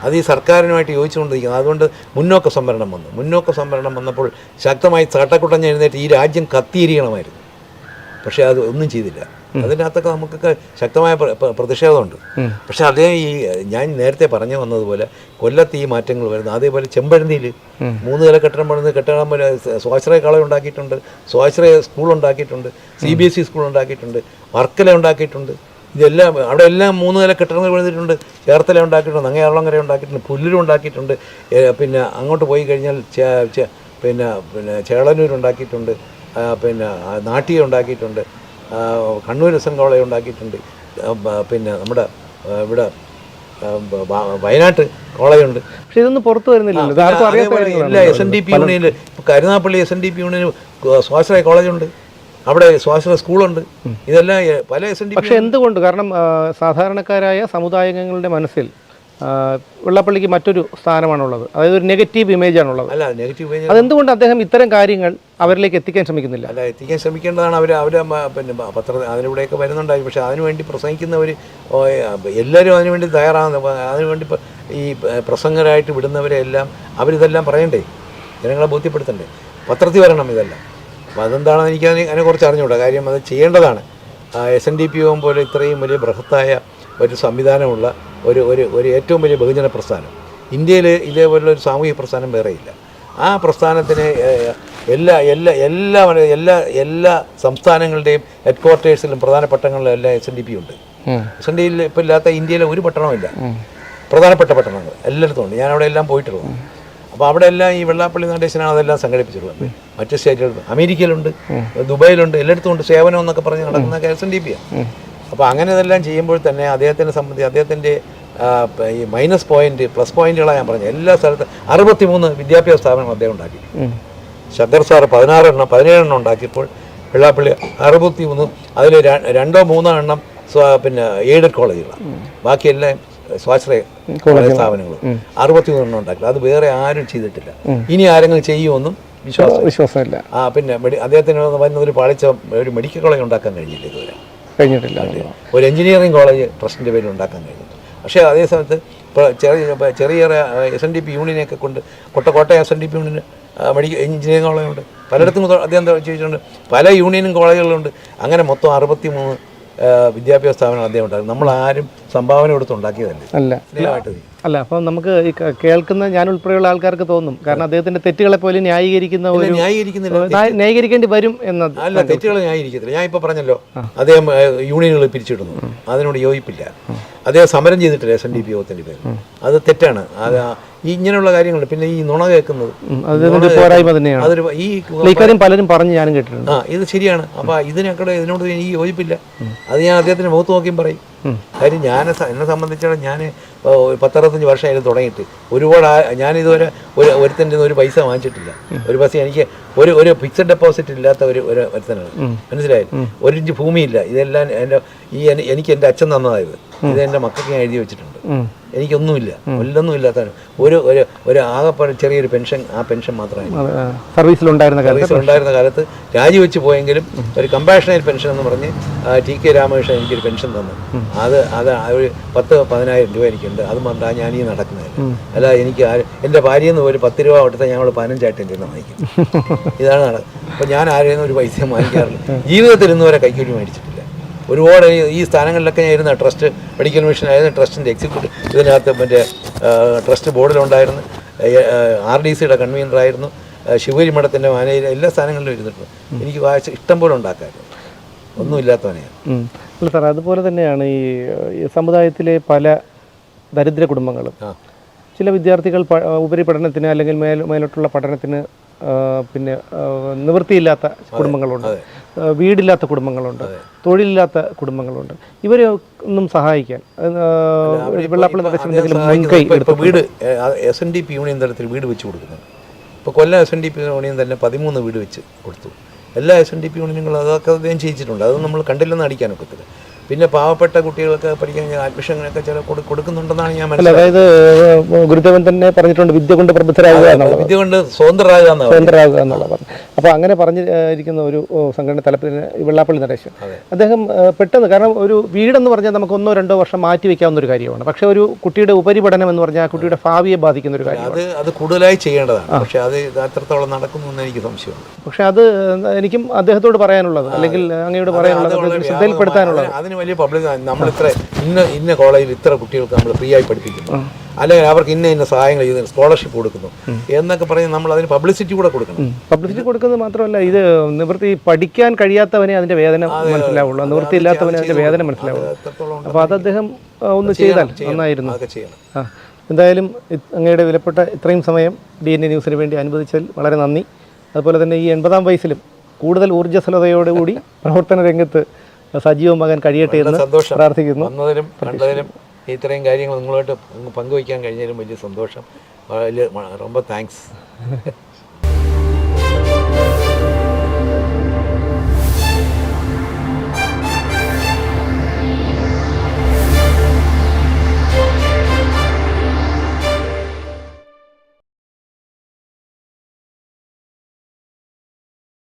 അത് ഈ സർക്കാരിനുമായിട്ട് യോജിച്ചുകൊണ്ടിരിക്കുന്നത് അതുകൊണ്ട് മുന്നോക്ക സംവരണം വന്നു. മുന്നോക്ക സംവരണം വന്നപ്പോൾ ശക്തമായി ചാട്ടക്കുട്ടഞ്ഞ് എഴുന്നേറ്റ് ഈ രാജ്യം കത്തിയിരിക്കണമായിരുന്നു പക്ഷേ അത് ഒന്നും ചെയ്തില്ല. അതിനകത്തൊക്കെ നമുക്കൊക്കെ ശക്തമായ പ്ര- പ്ര- പ്രതിഷേധമുണ്ട്. പക്ഷെ അതേ ഈ ഞാൻ നേരത്തെ പറഞ്ഞു വന്നതുപോലെ കൊല്ലത്ത് ഈ മാറ്റങ്ങൾ വരുന്നു. അതേപോലെ ചെമ്പഴന്തിയിൽ മൂന്ന് നില കെട്ടിടം പണിത് കെട്ടിടം പോലെ സ്വാശ്രയ കളം ഉണ്ടാക്കിയിട്ടുണ്ട്. സ്വാശ്രയ സ്കൂൾ ഉണ്ടാക്കിയിട്ടുണ്ട്. C B S E school ഉണ്ടാക്കിയിട്ടുണ്ട്. വർക്കല ഉണ്ടാക്കിയിട്ടുണ്ട്. ഇതെല്ലാം അവിടെ എല്ലാം മൂന്ന് നില കെട്ടിടങ്ങൾ പണിതിട്ടുണ്ട്. ചേർത്തല ഉണ്ടാക്കിയിട്ടുണ്ട്. നങ്ങയാറളങ്ങര ഉണ്ടാക്കിയിട്ടുണ്ട്. പുല്ലൂരും ഉണ്ടാക്കിയിട്ടുണ്ട്. പിന്നെ അങ്ങോട്ട് പോയി കഴിഞ്ഞാൽ പിന്നെ പിന്നെ ചേളന്നൂർ ഉണ്ടാക്കിയിട്ടുണ്ട്. പിന്നെ നാട്ടിക ഉണ്ടാക്കിയിട്ടുണ്ട്. കണ്ണൂർ എസ് എൻ കോളേജ് ഉണ്ടാക്കിയിട്ടുണ്ട് പിന്നെ നമ്മുടെ ഇവിടെ വയനാട്ട് കോളേജുണ്ട്. പക്ഷെ ഇതൊന്നും പുറത്തു വരുന്നില്ല ഇല്ല എസ് എൻ ഡി പി യൂണിയനിൽ Karunagappally S N D P യൂണിയന് സ്വാശ്രയ കോളേജുണ്ട്. അവിടെ സ്വാശ്രയ സ്കൂളുണ്ട്. ഇതെല്ലാം പല എസ് എൻ ഡി പക്ഷെ എന്തുകൊണ്ട്? കാരണം സാധാരണക്കാരായ സമുദായങ്ങളുടെ മനസ്സിൽ വെള്ളാപ്പള്ളിക്ക് മറ്റൊരു സ്ഥാനമാണുള്ളത്. അതായത് ഒരു നെഗറ്റീവ് ഇമേജ് ആണുള്ളത്. അല്ല നെഗറ്റീവ് ഇമേജ് അതെന്തുകൊണ്ട് അദ്ദേഹം ഇത്തരം കാര്യങ്ങൾ അവരിലേക്ക് എത്തിക്കാൻ ശ്രമിക്കുന്നില്ല? അല്ല എത്തിക്കാൻ ശ്രമിക്കേണ്ടതാണ് അവർ അവർ പിന്നെ പത്ര അതിലൂടെയൊക്കെ വരുന്നുണ്ടായി. പക്ഷേ അതിനുവേണ്ടി പ്രസംഗിക്കുന്നവർ എല്ലാവരും അതിനുവേണ്ടി തയ്യാറാകുന്ന അതിനുവേണ്ടി ഈ പ്രസംഗരായിട്ട് വിടുന്നവരെ എല്ലാം അവരിതെല്ലാം പറയണ്ടേ? ജനങ്ങളെ ബോധ്യപ്പെടുത്തണ്ടേ? പത്രത്തിൽ വരണം ഇതെല്ലാം. അപ്പോൾ അതെന്താണെന്ന് എനിക്ക് അതിനെ അതിനെക്കുറിച്ച് അറിഞ്ഞുകൂടാ? കാര്യം അത് ചെയ്യേണ്ടതാണ്. എസ് എൻ ഡി പി പോലെ ഇത്രയും വലിയ ബൃഹത്തായ ഒരു സംവിധാനമുള്ള ഒരു ഒരു ഒരു ഏറ്റവും വലിയ ബഹുജന പ്രസ്ഥാനം. ഇന്ത്യയിൽ ഇതേപോലുള്ള ഒരു സാമൂഹിക പ്രസ്ഥാനം വേറെയില്ല. ആ പ്രസ്ഥാനത്തിന് എല്ലാ എല്ലാ എല്ലാ എല്ലാ എല്ലാ സംസ്ഥാനങ്ങളുടെയും ഹെഡ് ക്വാർട്ടേഴ്സിലും പ്രധാന പട്ടണങ്ങളിലും എല്ലാം എസ് എൻ ഡി പി ഉണ്ട് എസ് എൻ ഡിയിൽ ഇപ്പോൾ ഇല്ലാത്ത ഇന്ത്യയിലെ ഒരു പട്ടണമില്ല പ്രധാനപ്പെട്ട പട്ടണങ്ങൾ. എല്ലായിടത്തും ഉണ്ട്. ഞാൻ അവിടെ എല്ലാം പോയിട്ടുള്ളൂ. അപ്പോൾ അവിടെ എല്ലാം ഈ വെള്ളാപ്പള്ളി നടേശനാണ് അതെല്ലാം സംഘടിപ്പിച്ചിട്ടുള്ളത്. മറ്റ് സ്റ്റേറ്റുകളിൽ അമേരിക്കയിലുണ്ട്. ദുബായിലുണ്ട്. എല്ലായിടത്തും ഉണ്ട്. സേവനം എന്നൊക്കെ പറഞ്ഞ് നടക്കുന്ന എസ് എൻ ഡി പി ആണ് അപ്പോൾ അങ്ങനെ ഇതെല്ലാം ചെയ്യുമ്പോൾ തന്നെ അദ്ദേഹത്തിനെ സംബന്ധിച്ച് അദ്ദേഹത്തിന്റെ ഈ മൈനസ് പോയിന്റ് പ്ലസ് പോയിന്റുകളാണ് ഞാൻ പറഞ്ഞത്. എല്ലാ സ്ഥലത്തും അറുപത്തിമൂന്ന് വിദ്യാഭ്യാസ സ്ഥാപനങ്ങൾ അദ്ദേഹം ഉണ്ടാക്കി. ശങ്കർ സാറ് പതിനാറെണ്ണം പതിനേഴെണ്ണം ഉണ്ടാക്കിയപ്പോൾ വെള്ളാപ്പള്ളി അറുപത്തി മൂന്ന് അതിൽ രണ്ടോ മൂന്നോ എണ്ണം പിന്നെ എയ്ഡഡ് കോളേജുകളാണ് ബാക്കിയെല്ലാം സ്വാശ്രയ സ്ഥാപനങ്ങളും. അറുപത്തി മൂന്നെണ്ണം ഉണ്ടാക്കി. അത് വേറെ ആരും ചെയ്തിട്ടില്ല. ഇനി ആരെങ്കിലും ചെയ്യുമെന്നും വിശ്വാസം വിശ്വാസമില്ല. ആ പിന്നെ അദ്ദേഹത്തിന് വരുന്ന ഒരു പാളിച്ച ഒരു മെഡിക്കൽ കോളേജ് ഉണ്ടാക്കാൻ കഴിഞ്ഞില്ല ഇതുവരെ. കഴിഞ്ഞിട്ടില്ല. ഒരു എഞ്ചിനീയറിംഗ് കോളേജ് ട്രസ്റ്റിന്റെ പേരിൽ ഉണ്ടാക്കാൻ കഴിഞ്ഞു പക്ഷേ അതേ സമയത്ത് ഇപ്പോൾ ചെറിയ ചെറിയ എസ് എൻ ഡി പി യൂണിയനെയൊക്കെ കൊണ്ട് കൊട്ട Kottayam S N D P യൂണിയന് മെഡിക്കൽ എഞ്ചിനീയറിംഗ് കോളേജുണ്ട് പലയിടത്തും അദ്ദേഹം ചോദിച്ചിട്ടുണ്ട്? പല യൂണിയനും കോളേജുകളുണ്ട്. അങ്ങനെ മൊത്തം അറുപത്തി മൂന്ന് വിദ്യാഭ്യാസ സ്ഥാപനം അദ്ദേഹം ഉണ്ടാക്കി. നമ്മൾ ആരും സംഭാവന കൊടുത്ത് ഉണ്ടാക്കിയതല്ലേ? അല്ല. അല്ല അപ്പം നമുക്ക് കേൾക്കുന്ന ഞാൻ ഉൾപ്പെടെയുള്ള ആൾക്കാർക്ക് തോന്നും. കാരണം അദ്ദേഹത്തിന്റെ തെറ്റുകളെ പോലും ന്യായീകരിക്കുന്ന ഒരു ന്യായീകരിക്കേണ്ടി വരും എന്നത് അല്ല തെറ്റുകൾ ന്യായീകരിക്കത്തില്ല. ഞാൻ ഇപ്പോൾ പറഞ്ഞല്ലോ അദ്ദേഹം യൂണിയനുകൾ പിരിച്ചിടുന്നു. അതിനോട് യോജിപ്പില്ല. അദ്ദേഹം സമരം ചെയ്തിട്ടില്ല എസ് എൻ ഡി പി യോഗത്തിന്റെ പേര് അത് തെറ്റാണ്. അത് ഈ ഇങ്ങനെയുള്ള കാര്യങ്ങളുണ്ട് പിന്നെ ഈ നുണ കേൾക്കുന്നത്. അതൊരു പോരായ്മ തന്നെയാണ്. അതൊരു ഈ ഇക്കാര്യം പലരും പറഞ്ഞ് ഞാനും കേട്ടിട്ടുണ്ട്. ആ ഇത് ശരിയാണ്. അപ്പോൾ ഇതിനൊക്കെ ഇതിനോട് എനിക്ക് യോജിപ്പില്ല. അത് ഞാൻ അദ്ദേഹത്തിന് മുഖത്ത് നോക്കിയും പറയും. കാര്യം ഞാൻ എന്നെ സംബന്ധിച്ചിടത്തോളം ഞാൻ പത്തറുപത്തഞ്ച് വർഷമായിരുന്നു തുടങ്ങിയിട്ട്. ഒരുപാട് ഞാനിതുവരെ ഒരു ഒരുത്തന്റെ ഒരു പൈസ വാങ്ങിച്ചിട്ടില്ല. ഒരു പൈസ എനിക്ക് ഒരു ഒരു ഫിക്സഡ് ഡെപ്പോസിറ്റ് ഇല്ലാത്ത ഒരു ഒരു ഒരുത്തനാണ്. മനസ്സിലായി? ഒരു ഇഞ്ച് ഭൂമിയില്ല. ഇതെല്ലാം എന്റെ ഈ എനിക്ക് എന്റെ അച്ഛൻ തന്നതായത് ഇത്. എന്റെ മക്കൾക്ക് ഞാൻ എഴുതി വെച്ചിട്ടുണ്ട്. എനിക്കൊന്നുമില്ല. ഒല്ലൊന്നും ഇല്ലാത്തതാണ് ഒരു ഒരു ഒരു ആകെപ്പാടെ ചെറിയൊരു പെൻഷൻ ആ പെൻഷൻ മാത്രമാണ് സർവീസിലുണ്ടായിരുന്ന സർവീസിലുണ്ടായിരുന്ന കാലത്ത് രാജിവെച്ച് പോയെങ്കിലും ഒരു കമ്പാഷണൽ പെൻഷൻ എന്ന് പറഞ്ഞ് ടി കെ രാമകൃഷ്ണൻ എനിക്കൊരു പെൻഷൻ തന്നു. അത് അത് ഒരു പത്ത് പതിനായിരം രൂപ എനിക്കുണ്ട് അത് മാത്രമാണ് ഞാൻ ഈ നടക്കുന്നത്. അല്ല എനിക്ക് ആര് എന്റെ ഭാര്യയിൽ നിന്ന് ഒരു പത്ത് രൂപ കൊടുത്താൽ ഞങ്ങൾ പതിനഞ്ചായിട്ട് എന്റെ വാങ്ങിക്കും. ഇതാണ് നടക്കുന്നത് അപ്പോൾ ഞാൻ നിന്ന് ഒരു പൈസ വാങ്ങിക്കാറില്ല. ജീവിതത്തിൽ ഇന്ന് വരെ കൈക്കൂലി മേടിച്ചിട്ടില്ല. ഒരുപാട് ഈ- സ്ഥാനങ്ങളിലൊക്കെ ഞാൻ ഇരുന്ന ട്രസ്റ്റ് മെഡിക്കൽ മിഷൻ ആയിരുന്നു ട്രസ്റ്റിന്റെ എക്സിക്യൂട്ടീവ് ഇതിനകത്ത് മറ്റേ ട്രസ്റ്റ് ബോർഡിലുണ്ടായിരുന്നു. ആർ ഡി സിയുടെ കൺവീനറായിരുന്നു. ശിവരി മഠത്തിന്റെ മാനേജർ എല്ലാ സ്ഥാനങ്ങളിലും ഇരുന്നിട്ടുണ്ട്. എനിക്ക് വായിച്ച ഇഷ്ടം പോലെ ഉണ്ടാക്കാമായിരുന്നു ഒന്നുമില്ലാത്തവനെയാണ്. അല്ല സാർ അതുപോലെ തന്നെയാണ് ഈ സമുദായത്തിലെ പല ദരിദ്ര കുടുംബങ്ങളും. ചില വിദ്യാർത്ഥികൾ ഉപരിപഠനത്തിന് അല്ലെങ്കിൽ മേൽ മേലോട്ടുള്ള പഠനത്തിന് പിന്നെ നിവൃത്തിയില്ലാത്ത കുടുംബങ്ങളുണ്ട്. വീടില്ലാത്ത കുടുംബങ്ങളുണ്ട്. തൊഴിലില്ലാത്ത കുടുംബങ്ങളുണ്ട്. ഇവരെ ഒന്നും സഹായിക്കാൻ വെള്ളാപ്പള്ളി നടേശൻ എന്തെങ്കിലും മുൻകൈ ഇപ്പോൾ വീട് S N D P union തലത്തിൽ വീട് വെച്ച് കൊടുക്കുന്നുണ്ട് ഇപ്പോൾ Kollam S N D P union തന്നെ പതിമൂന്ന് വീട് വെച്ച് കൊടുത്തു. എല്ലാ എസ് എൻ ഡി പി യൂണിയനുകളും അതൊക്കെ അദ്ദേഹം ചെയ്യിച്ചിട്ടുണ്ട് അത് നമ്മൾ കണ്ടില്ലെന്ന് അടിക്കാൻ ഒക്കത്തില്ല. പിന്നെ പാവപ്പെട്ട കുട്ടികൾക്ക് പഠിക്കാൻ അഡ്മിഷനൊക്കെ ചില കൊടു- കൊടുക്കുന്നുണ്ടെന്നാണ് ഞാൻ മനസ്സിലായത് അതായത് ഗുരുദേവൻ തന്നെ പറഞ്ഞിട്ടുണ്ട് വിദ്യ കൊണ്ട് പ്രബുദ്ധരാകുക എന്നുള്ളത്. വിദ്യ കൊണ്ട് സ്വതന്ത്രരാകുക സ്വതന്ത്രരാകുക എന്നുള്ളത്. പറഞ്ഞു അപ്പോൾ അങ്ങനെ പറഞ്ഞിരിക്കുന്ന ഒരു സംഘടന തലപ്പത്തിന് വെള്ളാപ്പള്ളി നടേശൻ. അദ്ദേഹം പെട്ടെന്ന് കാരണം ഒരു വീടെന്ന് പറഞ്ഞാൽ നമുക്ക് ഒന്നോ രണ്ടോ വർഷം മാറ്റി വെക്കാവുന്ന ഒരു കാര്യമാണ്. പക്ഷെ ഒരു കുട്ടിയുടെ ഉപരിപഠനം എന്ന് പറഞ്ഞാൽ ആ കുട്ടിയുടെ ഭാവിയെ ബാധിക്കുന്ന ഒരു കാര്യമാണ്. അത് അത് കൂടുതലായി ചെയ്യേണ്ടതാണ്. പക്ഷെ അത് അത്രത്തോളം നടക്കുന്നു എനിക്ക് സംശയമുണ്ട്. പക്ഷേ അത് എനിക്കും അദ്ദേഹത്തോട് പറയാനുള്ളത് അല്ലെങ്കിൽ അങ്ങയോട് പറയാനുള്ളത് ശ്രദ്ധയിൽപ്പെടുത്താനുള്ളത്. അതിന് വലിയ പബ്ലിക് നമ്മൾ ഇത്ര ഇന്ന ഇന്ന കോളേജിൽ ഇത്ര കുട്ടികൾക്ക് നമ്മൾ ഫ്രീ ആയി പഠിപ്പിക്കുന്നു. അല്ലെങ്കിൽ അവർക്ക് ഇന്ന ഇന്ന സഹായങ്ങൾ ചെയ്യുന്നു സ്കോളർഷിപ്പ് കൊടുക്കുന്നു. എന്നൊക്കെ പറഞ്ഞ് നമ്മൾ അതിന് പബ്ലിസിറ്റി കൂടെ കൊടുക്കണം. പബ്ലിസിറ്റി കൊടുക്കുന്നത് മാത്രമല്ല ഇത് നിവൃത്തി പഠിക്കാൻ കഴിയാത്തവനെ അതിന്റെ വേദന മനസ്സിലാവുള്ളൂ. നിവൃത്തി ഇല്ലാത്തവനെ അതിന്റെ വേദന മനസ്സിലാവുള്ളൂ. അപ്പൊ അപ്പോൾ അത് അദ്ദേഹം ഒന്ന് ചെയ്താൽ നന്നായിരുന്നു. എന്തായാലും അങ്ങയുടെ വിലപ്പെട്ട ഇത്രയും സമയം ഡി എൻ എ ന്യൂസിന് വേണ്ടി അനുവദിച്ചതിൽ വളരെ നന്ദി. അതുപോലെ തന്നെ ഈ എൺപതാം വയസ്സിലും കൂടുതൽ ഊർജസ്വലതയോടുകൂടി പ്രവർത്തന രംഗത്ത് സജീവമാകാൻ കഴിയട്ടെ എന്ന് സന്തോഷം. പ്രാർത്ഥിക്കുന്നു. വന്നതിലും കണ്ടതിലും ഇത്രയും കാര്യങ്ങൾ നിങ്ങളുമായിട്ട് പങ്കുവയ്ക്കാൻ കഴിഞ്ഞതിലും വലിയ സന്തോഷം. വലിയ ரொம்ப താങ്ക്സ്